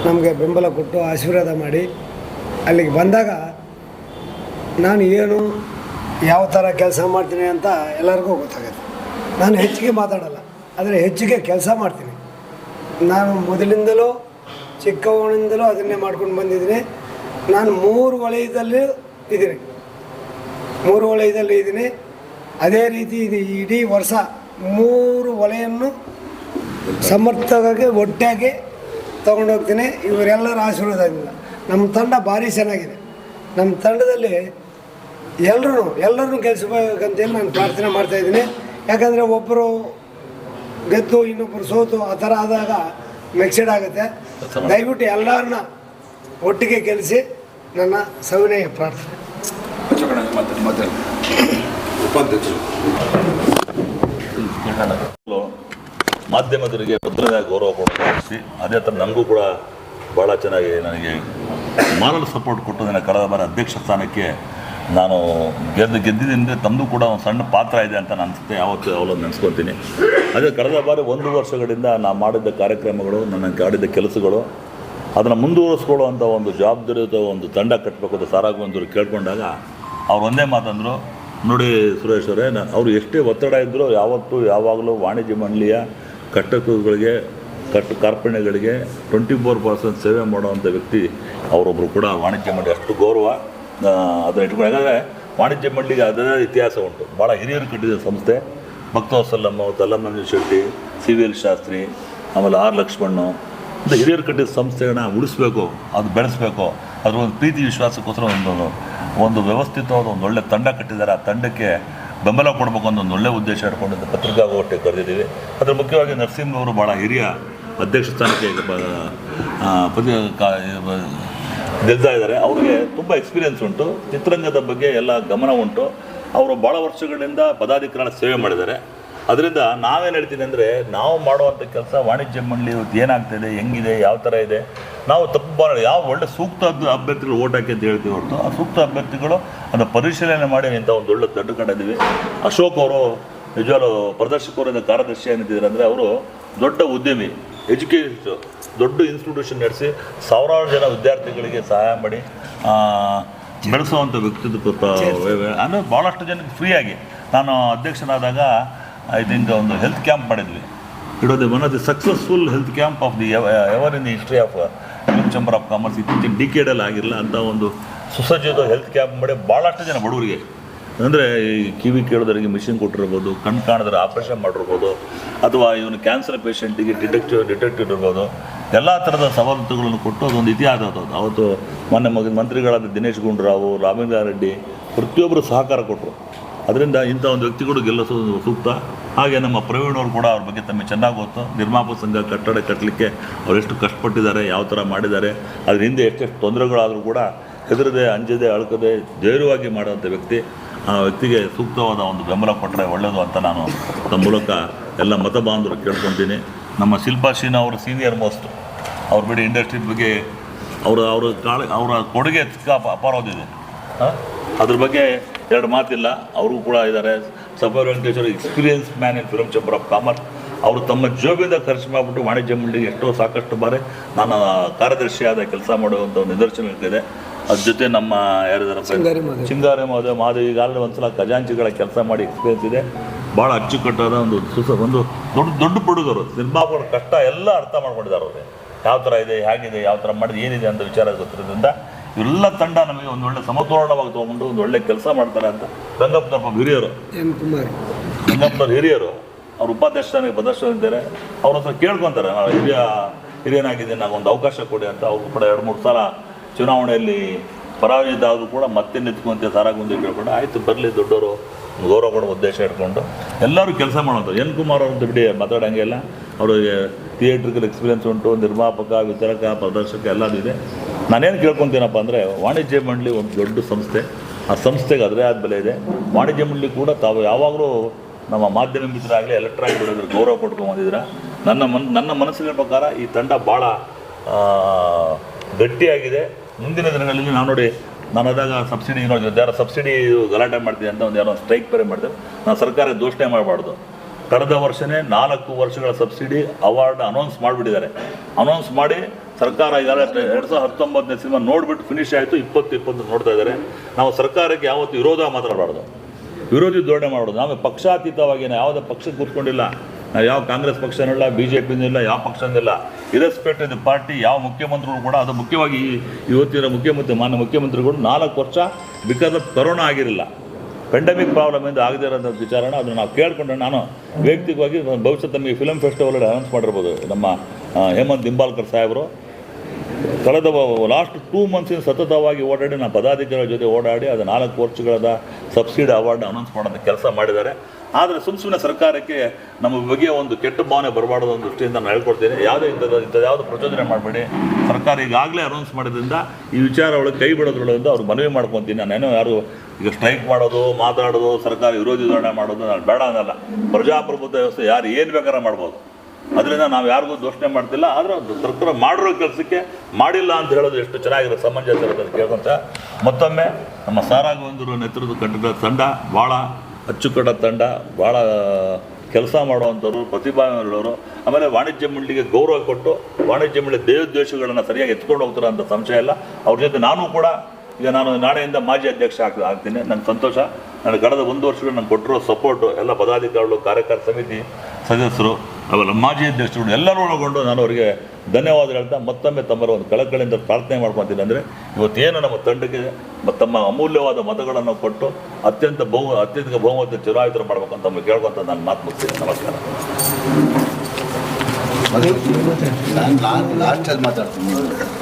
ನಮಗೆ ಬೆಂಬಲ ಕೊಟ್ಟು ಆಶೀರ್ವಾದ ಮಾಡಿ ಅಲ್ಲಿಗೆ ಬಂದಾಗ ನಾನು ಏನು ಯಾವ ಥರ ಕೆಲಸ ಮಾಡ್ತೀನಿ ಅಂತ ಎಲ್ಲರಿಗೂ ಗೊತ್ತಾಗುತ್ತೆ. ನಾನು ಹೆಚ್ಚಿಗೆ ಮಾತಾಡಲ್ಲ, ಆದರೆ ಹೆಚ್ಚಿಗೆ ಕೆಲಸ ಮಾಡ್ತೀನಿ. ನಾನು ಮೊದಲಿಂದಲೂ ಚಿಕ್ಕವನಿಂದಲೂ ಅದನ್ನೇ ಮಾಡ್ಕೊಂಡು ಬಂದಿದ್ದೀನಿ. ನಾನು ಮೂರು ವಲಯದಲ್ಲಿ ಇದ್ದೀನಿ. ಮೂರು ವಲಯದಲ್ಲಿ ಇದ್ದೀನಿ. ಅದೇ ರೀತಿ ಇದು ಇಡೀ ವರ್ಷ ಮೂರು ವಲಯನ್ನು ಸಮರ್ಥವಾಗಿ ಒಟ್ಟಾಗಿ ತೊಗೊಂಡೋಗ್ತೀನಿ ಇವರೆಲ್ಲರ ಆಶೀರ್ವಾದದಿಂದ. ನಮ್ಮ ತಂಡ ಭಾರಿ ಚೆನ್ನಾಗಿದೆ. ನಮ್ಮ ತಂಡದಲ್ಲಿ ಎಲ್ಲರೂ ಎಲ್ಲರೂ ಗೆಲ್ಲಿಸ್ಬೇಕಂತೇಳಿ ನಾನು ಪ್ರಾರ್ಥನೆ ಮಾಡ್ತಾಯಿದ್ದೀನಿ ಯಾಕಂದರೆ ಒಬ್ಬರು ಗೆದ್ದು ಇನ್ನೊಬ್ಬರು ಸೋತು ಆ ಥರ ಆದಾಗ ಮಿಕ್ಸಡ್ ಆಗುತ್ತೆ. ದಯವಿಟ್ಟು ಎಲ್ಲರನ್ನ ಒಟ್ಟಿಗೆ ಕೆಲಸಿ ನನ್ನ ಸವಿನಯ ಪ್ರಾರ್ಥನೆ. ಮಾಧ್ಯಮದವರಿಗೆ ಭದ್ರತೆ ಗೌರವ ಕೊಡಿಸಿ ಅದೇ ಥರ ನನಗೂ ಕೂಡ ಭಾಳ ಚೆನ್ನಾಗಿ ನನಗೆ ಮಾರಲ್ ಸಪೋರ್ಟ್ ಕೊಟ್ಟು ನನ್ನ ಕಳೆದ ಬಾರಿ ಅಧ್ಯಕ್ಷ ಸ್ಥಾನಕ್ಕೆ ನಾನು ಗೆದ್ದು ಗೆದ್ದಿದ್ದರಿಂದ ತಮ್ಮದು ಕೂಡ ಒಂದು ಸಣ್ಣ ಪಾತ್ರ ಇದೆ ಅಂತ ನಾನು ಅನಿಸುತ್ತೆ ಯಾವತ್ತು ಅವಳು ನೆನೆಸ್ಕೊತೀನಿ. ಅದೇ ಕಳೆದ ಬಾರಿ ಒಂದು ವರ್ಷಗಳಿಂದ ನಾನು ಮಾಡಿದ್ದ ಕಾರ್ಯಕ್ರಮಗಳು, ನನ್ನ ಕಾಡಿದ್ದ ಕೆಲಸಗಳು, ಅದನ್ನು ಮುಂದುವರಿಸ್ಕೊಳ್ಳುವಂಥ ಒಂದು ಜವಾಬ್ದಾರಿಯುತ ಒಂದು ತಂಡ ಕಟ್ಟಬೇಕು ಅಂತ ಸಾರಾಗುವಂಥವ್ರು ಕೇಳ್ಕೊಂಡಾಗ ಅವ್ರು ಒಂದೇ ಮಾತಂದರು, ನೋಡಿ ಸುರೇಶ್ ಅವರೇ ಅವರು ಎಷ್ಟೇ ಒತ್ತಡ ಇದ್ದರೂ ಯಾವತ್ತೂ ಯಾವಾಗಲೂ ವಾಣಿಜ್ಯ ಮಂಡಳಿಯ ಕಟ್ಟಕಗಳಿಗೆ ಕಟ್ಟು ಕಾರ್ಪಣ್ಯಗಳಿಗೆ ಟ್ವೆಂಟಿ ಫೋರ್ ಪರ್ಸೆಂಟ್ ಸೇವೆ ಮಾಡುವಂಥ ವ್ಯಕ್ತಿ ಅವರೊಬ್ಬರು ಕೂಡ ವಾಣಿಜ್ಯ ಮಂಡಳಿ ಅಷ್ಟು ಗೌರವ. ಅದನ್ನು ಇಟ್ಕೊಂಡು. ಯಾಕಂದರೆ ವಾಣಿಜ್ಯ ಮಂಡಳಿಗೆ ಅದರ ಇತಿಹಾಸ ಉಂಟು. ಭಾಳ ಹಿರಿಯರು ಕಟ್ಟಿದ ಸಂಸ್ಥೆ. ಭಕ್ತವಸಲ್ಲಮ್ಮ ತಲ್ಲಮ್ಮನ Shetty C V L Shastri, ಆಮೇಲೆ ಆರ್ ಲಕ್ಷ್ಮಣ್ಣು. ಅಂತ ಹಿರಿಯರು ಕಟ್ಟಿದ ಸಂಸ್ಥೆಗಳನ್ನ ಉಳಿಸ್ಬೇಕು, ಅದು ಬೆಳೆಸಬೇಕು. ಅದ್ರ ಒಂದು ಪ್ರೀತಿ ವಿಶ್ವಾಸಕ್ಕೋಸ್ಕರ ಒಂದು ಒಂದು ವ್ಯವಸ್ಥಿತವಾದ ಒಂದು ಒಳ್ಳೆ ತಂಡ ಕಟ್ಟಿದ್ದಾರೆ. ಆ ತಂಡಕ್ಕೆ ಬೆಂಬಲ ಕೊಡಬೇಕು ಅಂತ ಒಂದು ಒಳ್ಳೆ ಉದ್ದೇಶ ಇಟ್ಕೊಂಡಿದ್ದು ಪತ್ರಿಕಾಗೋಷ್ಠಿ ಕರೆದಿದ್ದೀವಿ. ಅದ್ರ ಮುಖ್ಯವಾಗಿ ನರಸಿಂಹ ಅವರು ಭಾಳ ಹಿರಿಯ ಅಧ್ಯಕ್ಷ ಸ್ಥಾನಕ್ಕೆ ಗೆಲ್ತಾ ಇದ್ದಾರೆ ಅವ್ರಿಗೆ ತುಂಬ ಎಕ್ಸ್ಪೀರಿಯನ್ಸ್ ಉಂಟು. ಚಿತ್ರರಂಗದ ಬಗ್ಗೆ ಎಲ್ಲ ಗಮನ ಉಂಟು. ಅವರು ಭಾಳ ವರ್ಷಗಳಿಂದ ಪದಾಧಿಕಾರ ಸೇವೆ ಮಾಡಿದ್ದಾರೆ. ಅದರಿಂದ ನಾವೇನು ಹೇಳ್ತೀನಿ ಅಂದರೆ, ನಾವು ಮಾಡುವಂಥ ಕೆಲಸ ವಾಣಿಜ್ಯ ಮಂಡಳಿ ಏನಾಗ್ತಿದೆ, ಹೆಂಗಿದೆ, ಯಾವ ಥರ ಇದೆ, ನಾವು ತಪ್ಪು ಯಾವ ಒಳ್ಳೆ ಸೂಕ್ತ ಅಭ್ಯ- ಅಭ್ಯರ್ಥಿಗಳು ಓಟ್ ಹಾಕಿ ಅಂತ ಹೇಳ್ತೀವಿ ಹೊರತು, ಆ ಸೂಕ್ತ ಅಭ್ಯರ್ಥಿಗಳು ಅದನ್ನು ಪರಿಶೀಲನೆ ಮಾಡಿ ಇಂಥ ಒಂದು ಒಳ್ಳೆ ದೊಡ್ಡ ಕಂಡಿದ್ದೀವಿ. ಅಶೋಕ್ ಅವರು ನಿಜವಾಗ್ಲೂ ಪ್ರದರ್ಶಕರಿಂದ ಕಾರ್ಯದರ್ಶಿ ಏನಿದ್ದಾರೆ ಅಂದರೆ ಅವರು ದೊಡ್ಡ ಉದ್ಯಮಿ. ಎಜುಕೇಷನ್ ದೊಡ್ಡ ಇನ್ಸ್ಟಿಟ್ಯೂಷನ್ ನಡೆಸಿ ಸಾವಿರಾರು ಜನ ವಿದ್ಯಾರ್ಥಿಗಳಿಗೆ ಸಹಾಯ ಮಾಡಿ ಬೆಳೆಸುವಂಥ ವ್ಯಕ್ತಿತ್ವ ಅಂದರೆ ಭಾಳಷ್ಟು ಜನಕ್ಕೆ ಫ್ರೀಯಾಗಿ ನಾನು ಅಧ್ಯಕ್ಷನಾದಾಗ ಐ ಥಿಂಕ್ ಒಂದು ಹೆಲ್ತ್ ಕ್ಯಾಂಪ್ ಮಾಡಿದ್ವಿ. ಇಡೋದು one of the successful health camp of the ever in the history of chamber of commerce ಇತ್ತೀಚಿನ ಡಿಕೇಡಲ್ಲಿ ಆಗಿರಲಿಲ್ಲ ಅಂತ ಒಂದು ಸುಸಜ್ಜಿತ ಹೆಲ್ತ್ ಕ್ಯಾಂಪ್ ಮಾಡಿ ಭಾಳಷ್ಟು ಜನ ಬಡವರಿಗೆ ಅಂದರೆ ಈ ಕಿವಿ ಕೇಳಿದ್ರಿಗೆ ಮಿಷಿನ್ ಕೊಟ್ಟಿರ್ಬೋದು ಕಣ್ಣು ಕಾಣೋದ್ರೆ ಆಪ್ರೇಷನ್ ಮಾಡಿರ್ಬೋದು, ಅಥವಾ ಇವನು ಕ್ಯಾನ್ಸರ್ ಪೇಷಂಟಿಗೆ ಡಿಟೆಕ್ಟಿವ್ ಡಿಟೆಕ್ಟಿವ್ ಇರ್ಬೋದು, ಎಲ್ಲ ಥರದ ಸವಲತ್ತುಗಳನ್ನು ಕೊಟ್ಟು ಅದೊಂದು ಇತಿಹಾಸ ಅದು. ಅವತ್ತು ಮೊನ್ನೆ ಮಗ ಮಂತ್ರಿಗಳಾದ ದಿನೇಶ್ ಗುಂಡೂರಾವ್, ರಾಮೇಂದ್ರ ರೆಡ್ಡಿ, ಪ್ರತಿಯೊಬ್ಬರು ಸಹಕಾರ ಕೊಟ್ಟರು ಅದರಿಂದ ಇಂಥ ಒಂದು ವ್ಯಕ್ತಿಗಳು ಗೆಲ್ಲಿಸೋದು ಸೂಕ್ತ. ಹಾಗೆ ನಮ್ಮ ಪ್ರವೀಣ್ ಅವರು ಕೂಡ ಅವ್ರ ಬಗ್ಗೆ ತಮಗೆ ಚೆನ್ನಾಗಿ ಗೊತ್ತು. ನಿರ್ಮಾಪಕ ಸಂಘ ಕಟ್ಟಡ ಕಟ್ಟಲಿಕ್ಕೆ ಅವರೆಷ್ಟು ಕಷ್ಟಪಟ್ಟಿದ್ದಾರೆ, ಯಾವ ಥರ ಮಾಡಿದ್ದಾರೆ, ಅದ್ರ ಹಿಂದೆ ಎಷ್ಟೆಷ್ಟು ತೊಂದರೆಗಳಾದರೂ ಕೂಡ ಹೆದರದೆ, ಅಂಜದೆ, ಅಳ್ಕದೆ ಧೈರ್ಯವಾಗಿ ಮಾಡುವಂಥ ವ್ಯಕ್ತಿ. ಆ ವ್ಯಕ್ತಿಗೆ ಸೂಕ್ತವಾದ ಒಂದು ಬೆಂಬಲ ಕೊಟ್ಟರೆ ಒಳ್ಳೆಯದು ಅಂತ ನಾನು ತಮ್ಮ ಮೂಲಕ ಎಲ್ಲ ಮತ ಬಾಂಧವರು ಕೇಳ್ಕೊತೀನಿ. ನಮ್ಮ ಶಿಲ್ಪಾ ಶೀನಾ ಅವರು ಸೀನಿಯರ್ ಮೋಸ್ಟ್ ಅವ್ರ ಬಿಡಿ ಇಂಡಸ್ಟ್ರಿ ಬಗ್ಗೆ ಅವರ ಅವರ ಕಾಳ ಅವರ ಕೊಡುಗೆ ಅಪಾರವಾದಿದೆ? ಅದ್ರ ಬಗ್ಗೆ ಎರಡು ಮಾತಿಲ್ಲ. ಅವರು ಕೂಡ ಇದ್ದಾರೆ. Sapphire Venkateshwara experience man in film chamber of commerce ಅವರು ತಮ್ಮ ಜೋಬಿಂದ ಖರ್ಚು ಮಾಡಿಬಿಟ್ಟು ವಾಣಿಜ್ಯ ಮಂಡಳಿಗೆ ಎಷ್ಟೋ ಸಾಕಷ್ಟು ಬಾರಿ ನಾನು ಕಾರ್ಯದರ್ಶಿಯಾದ ಕೆಲಸ ಮಾಡುವಂಥ ಒಂದು ನಿದರ್ಶನಗಳಿದೆ ಅದ್ರ ಜೊತೆ ನಮ್ಮ ಯಾರಿದಾರಪ್ಪ ಚಿಂಗಾರಿ ಮಹೋದಯ ಮಾಧವಿ ಈಗಾಗಲೇ ಒಂದ್ಸಲ ಖಜಾಂಚಿಗಳ ಕೆಲಸ ಮಾಡಿ ಎಕ್ಸ್ಪೀರಿಯನ್ಸ್ ಇದೆ. ಭಾಳ ಅಚ್ಚುಕಟ್ಟಾದ ಒಂದು ಸುಸ ಒಂದು ದೊಡ್ಡ ದೊಡ್ಡ ಹುಡುಗರು ನಿರ್ಮಾಪಕರ ಕಷ್ಟ ಎಲ್ಲ ಅರ್ಥ ಮಾಡ್ಕೊಂಡಿದ್ದಾರೆ ಅವ್ರಿಗೆ ಯಾವ ಥರ ಇದೆ ಹೇಗಿದೆ ಯಾವ ಥರ ಮಾಡಿದೆ ಏನಿದೆ ಅಂತ ವಿಚಾರ ಗೊತ್ತಿರೋದ್ರಿಂದ ಇವೆಲ್ಲ ತಂಡ ನಮಗೆ ಒಂದು ಒಳ್ಳೆ ಸಮತೋಲನವಾಗಿ ತೊಗೊಂಡು ಒಂದು ಒಳ್ಳೆ ಕೆಲಸ ಮಾಡ್ತಾರೆ ಅಂತ ರಂಗಪ್ಪನಪ್ಪ ಹಿರಿಯರು. ರಂಗಪ್ಪನವ್ರ ಹಿರಿಯರು. ಅವ್ರ ಉಪಾಧ್ಯಕ್ಷ ನನಗೆ ಇದ್ದಾರೆ. ಅವ್ರ ಹತ್ರ ಕೇಳ್ಕೊತಾರೆ ಹಿರಿಯ ಹಿರಿಯನಾಗಿದ್ದೀನಿ ನಾವು ಒಂದು ಅವಕಾಶ ಕೊಡಿ ಅಂತ. ಅವ್ರು ಕೂಡ ಎರಡು ಮೂರು ಸಲ ಚುನಾವಣೆಯಲ್ಲಿ ಪರಾಜಿತ ಆದರೂ ಕೂಡ ಮತ್ತೆ ನಿಂತ್ಕೊಂತ ಸಾರಾಗುಂದಿ ಕೇಳ್ಕೊಂಡು, ಆಯಿತು, ಬರಲಿ ದೊಡ್ಡವರು ಗೌರವ ಕೊಡೋ ಉದ್ದೇಶ ಇಟ್ಕೊಂಡು. ಎಲ್ಲರೂ ಕೆಲಸ ಮಾಡೋದು ಎನ್ ಕುಮಾರ್ ಅವ್ರಂತ ಬಿಡಿ ಮಾತಾಡೋಂಗಿಲ್ಲ ಅವರಿಗೆ ಥಿಯೇಟ್ರಿಕಲ್ ಎಕ್ಸ್ಪೀರಿಯನ್ಸ್ ಉಂಟು, ನಿರ್ಮಾಪಕ, ವಿತರಕ, ಪ್ರದರ್ಶಕ ಎಲ್ಲದೂ ಇದೆ. ನಾನೇನು ಕೇಳ್ಕೊತೀನಪ್ಪ ಅಂದರೆ, ವಾಣಿಜ್ಯ ಮಂಡಳಿ ಒಂದು ದೊಡ್ಡ ಸಂಸ್ಥೆ. ಆ ಸಂಸ್ಥೆಗೆ ಅದರೇ ಆದ ಬೆಲೆ ಇದೆ. ವಾಣಿಜ್ಯ ಮಂಡಳಿ ಕೂಡ ತಾವು ಯಾವಾಗಲೂ ನಮ್ಮ ಮಾಧ್ಯಮ ಮಿತ್ರರಾಗಲಿ ಎಲೆಕ್ಟ್ರಾನಿಕ್ ಬಿಡೋದ್ರ ಗೌರವ ಕೊಟ್ಕೊಂಡು ಬಂದಿದ್ರೆ. ನನ್ನ ಮನ್, ನನ್ನ ಮನಸ್ಸಿನ ಪ್ರಕಾರ ಈ ತಂಡ ಭಾಳ ಗಟ್ಟಿಯಾಗಿದೆ. ಮುಂದಿನ ದಿನಗಳಲ್ಲಿ ನಾವು ನೋಡಿ, ನಾನು ಸಬ್ಸಿಡಿ ನೋಡಿ ಯಾರೋ ಸಬ್ಸಿಡಿ ಗಲಾಟೆ ಮಾಡ್ತೀನಿ ಅಂತ ಒಂದು ಯಾರೋ ಸ್ಟ್ರೈಕ್ ಬೇರೆ ಮಾಡಿದೆ ನಾನು ಸರ್ಕಾರ ದೋಷಣೆ ಮಾಡಬಾರ್ದು. ಕಳೆದ ವರ್ಷನೇ ನಾಲ್ಕು ವರ್ಷಗಳ ಸಬ್ಸಿಡಿ ಅವಾರ್ಡ್ ಅನೌನ್ಸ್ ಮಾಡಿಬಿಟ್ಟಿದ್ದಾರೆ. ಅನೌನ್ಸ್ ಮಾಡಿ ಸರ್ಕಾರ ಈಗ ಎರಡು ಸಾವಿರದ ಹತ್ತೊಂಬತ್ತನೇ ಸಿನಿಮಾ ನೋಡಿಬಿಟ್ಟು ಫಿನಿಶ್ ಆಯಿತು, ಇಪ್ಪತ್ತು ಇಪ್ಪತ್ತು ನೋಡ್ತಾ ಇದ್ದಾರೆ. ನಾವು ಸರ್ಕಾರಕ್ಕೆ ಯಾವತ್ತು ವಿರೋಧ ಮಾತಾಡಬಾರ್ದು. ವಿರೋಧಿ ಧೋರಣೆ ಮಾಡೋದು ನಾವು ಪಕ್ಷಾತೀತವಾಗಿ ಯಾವುದೇ ಪಕ್ಷಕ್ಕೆ ಕೂತ್ಕೊಂಡಿಲ್ಲ. ನಾವು ಯಾವ ಕಾಂಗ್ರೆಸ್ ಪಕ್ಷನಿಲ್ಲ ಬಿ ಜೆ ಪಿನಿಲ್ಲ ಯಾವ ಪಕ್ಷನಿಲ್ಲ ಇರೆಸ್ಪೆಕ್ಟ್ ದ ಪಾರ್ಟಿ ಯಾವ ಮುಖ್ಯಮಂತ್ರಿಗಳು ಕೂಡ, ಅದು ಮುಖ್ಯವಾಗಿ ಇವತ್ತಿನ ಮುಖ್ಯಮಂತ್ರಿ, ಮಾನ್ಯ ಮುಖ್ಯಮಂತ್ರಿಗಳು ನಾಲ್ಕು ವರ್ಷ ಬಿಕಾಸ್ ಆಫ್ ಕರೋನಾ ಆಗಿರಲಿಲ್ಲ. ಪೆಂಡಮಿಕ್ ಪ್ರಾಬ್ಲಮ್ ಎಂದು ಆಗದೇ ಇರೋಂಥ ವಿಚಾರನ ಅದನ್ನು ನಾವು ಕೇಳಿಕೊಂಡು ನಾನು ವೈಯಕ್ತಿಕವಾಗಿ ಭವಿಷ್ಯದ ನಮಗೆ ಫಿಲಮ್ ಫೆಸ್ಟಿವಲ್ ಅನೌನ್ಸ್ ಮಾಡಿರ್ಬೋದು ನಮ್ಮ ಹೇಮಂತ್ ದಿಂಬಾಲ್ಕರ್ ಸಾಹೇಬರು. ಕಳೆದ ಲಾಸ್ಟ್ ಟೂ ಮಂತ್ಸಿನ ಸತತವಾಗಿ ಓಡಾಡಿ ನಾನು ಪದಾಧಿಕಾರಿಗಳ ಜೊತೆ ಓಡಾಡಿ ಅದು ನಾಲ್ಕು ವರ್ಷಗಳದ ಸಬ್ಸಿಡಿ ಅವಾರ್ಡ್ ಅನೌನ್ಸ್ ಮಾಡೋಂಥ ಕೆಲಸ ಮಾಡಿದ್ದಾರೆ. ಆದರೆ ಸುಮ್ಮ ಸುಮ್ಮನೆ ಸರ್ಕಾರಕ್ಕೆ ನಮ್ಮ ಬಗ್ಗೆ ಒಂದು ಕೆಟ್ಟ ಭಾವನೆ ಬರಬಾರ್ದು ಒಂದು ದೃಷ್ಟಿಯಿಂದ ನಾನು ಹೇಳ್ಕೊಡ್ತೀನಿ. ಯಾವುದೇ ಇಂಥದ್ದು ಇಂಥದ್ದು ಯಾವುದು ಪ್ರಚೋದನೆ ಮಾಡಬೇಡಿ. ಸರ್ಕಾರ ಈಗಾಗಲೇ ಅನೌನ್ಸ್ ಮಾಡೋದ್ರಿಂದ ಈ ವಿಚಾರ ಒಳಗೆ ಕೈ ಬಿಡೋದ್ರೊಳಗಿಂದ ಅವ್ರು ಮನವಿ ಮಾಡ್ಕೊತೀನಿ. ನಾನೇನೋ ಯಾರು ಈಗ ಸ್ಟ್ರೈಕ್ ಮಾಡೋದು, ಮಾತಾಡೋದು, ಸರ್ಕಾರ ವಿರೋಧಿ ಧಾರಣೆ ಮಾಡೋದು ನಾನು ಬೇಡ ಅನ್ನಲ್ಲ. ಪ್ರಜಾಪ್ರಭುತ್ವ ವ್ಯವಸ್ಥೆ ಯಾರು ಏನು ಬೇಕಾರ ಮಾಡ್ಬೋದು. ಅದರಿಂದ ನಾವು ಯಾರಿಗೂ ದೋಷಣೆ ಮಾಡ್ತಿಲ್ಲ, ಆದರೆ ಸರ್ಕಾರ ಮಾಡಿರೋ ಕೆಲಸಕ್ಕೆ ಮಾಡಿಲ್ಲ ಅಂತ ಹೇಳೋದು ಎಷ್ಟು ಚೆನ್ನಾಗಿರೋ ಸಮಂಜಸ ಇರೋದು ಕೇಳಿದಂಥ ಮತ್ತೊಮ್ಮೆ ನಮ್ಮ ಸಾರಾಗವಂದರು ನೇತೃತ್ವ ಕಟ್ಟಿದ ತಂಡ, ಭಾಳ ಅಚ್ಚುಕಟ್ಟ ತಂಡ, ಭಾಳ ಕೆಲಸ ಮಾಡುವಂಥವ್ರು ಪ್ರತಿಭಾವಂತರು ಆಮೇಲೆ ವಾಣಿಜ್ಯ ಮಂಡಳಿಗೆ ಗೌರವ ಕೊಟ್ಟು ವಾಣಿಜ್ಯ ಮಂಡಳಿ ದೇವದ್ವೇಷಗಳನ್ನು ಸರಿಯಾಗಿ ಎತ್ಕೊಂಡು ಹೋಗ್ತಾರೆ ಅಂತ ಸಂಶಯ ಇಲ್ಲ. ಅವ್ರ ಜೊತೆ ನಾನು ಕೂಡ ಈಗ ನಾನು ನಾಳೆಯಿಂದ ಮಾಜಿ ಅಧ್ಯಕ್ಷ ಆಗ್ ಆಗ್ತೀನಿ. ನನಗೆ ಸಂತೋಷ. ನನಗೆ ಕಳೆದ ಒಂದು ವರ್ಷಗಳು ನಂಗೆ ಕೊಟ್ಟಿರೋ ಸಪೋರ್ಟು ಎಲ್ಲ ಪದಾಧಿಕಾರಿಗಳು ಕಾರ್ಯಕರ್ತ ಸಮಿತಿ ಸದಸ್ಯರು ಅವೆಲ್ಲ ಮಾಜಿ ಅಧ್ಯಕ್ಷರು ಎಲ್ಲರೂ ಒಳಗೊಂಡು ನಾನು ಅವರಿಗೆ ಧನ್ಯವಾದ ಹೇಳ್ತಾ ಮತ್ತೊಮ್ಮೆ ತಮ್ಮರ ಒಂದು ಕಳಕಳಿಯಿಂದ ಪ್ರಾರ್ಥನೆ ಮಾಡ್ಕೊತೀನಿ ಅಂದರೆ ಇವತ್ತೇನು ನಮ್ಮ ತಂಡಕ್ಕೆ ತಮ್ಮ ಅಮೂಲ್ಯವಾದ ಮತಗಳನ್ನು ಕೊಟ್ಟು ಅತ್ಯಂತ ಬಹು ಅತ್ಯಂತ ಬಹುಮತ ಚುನಾಯಿತರು ಮಾಡ್ಬೇಕು ಅಂತ ಕೇಳ್ಕೊಂತ ನಾನು ಮಾತು ಮುಗಿಸ್ತೀನಿ. ನಮಸ್ಕಾರ. ನಾನು ಮಾತಾಡ್ತೀನಿ.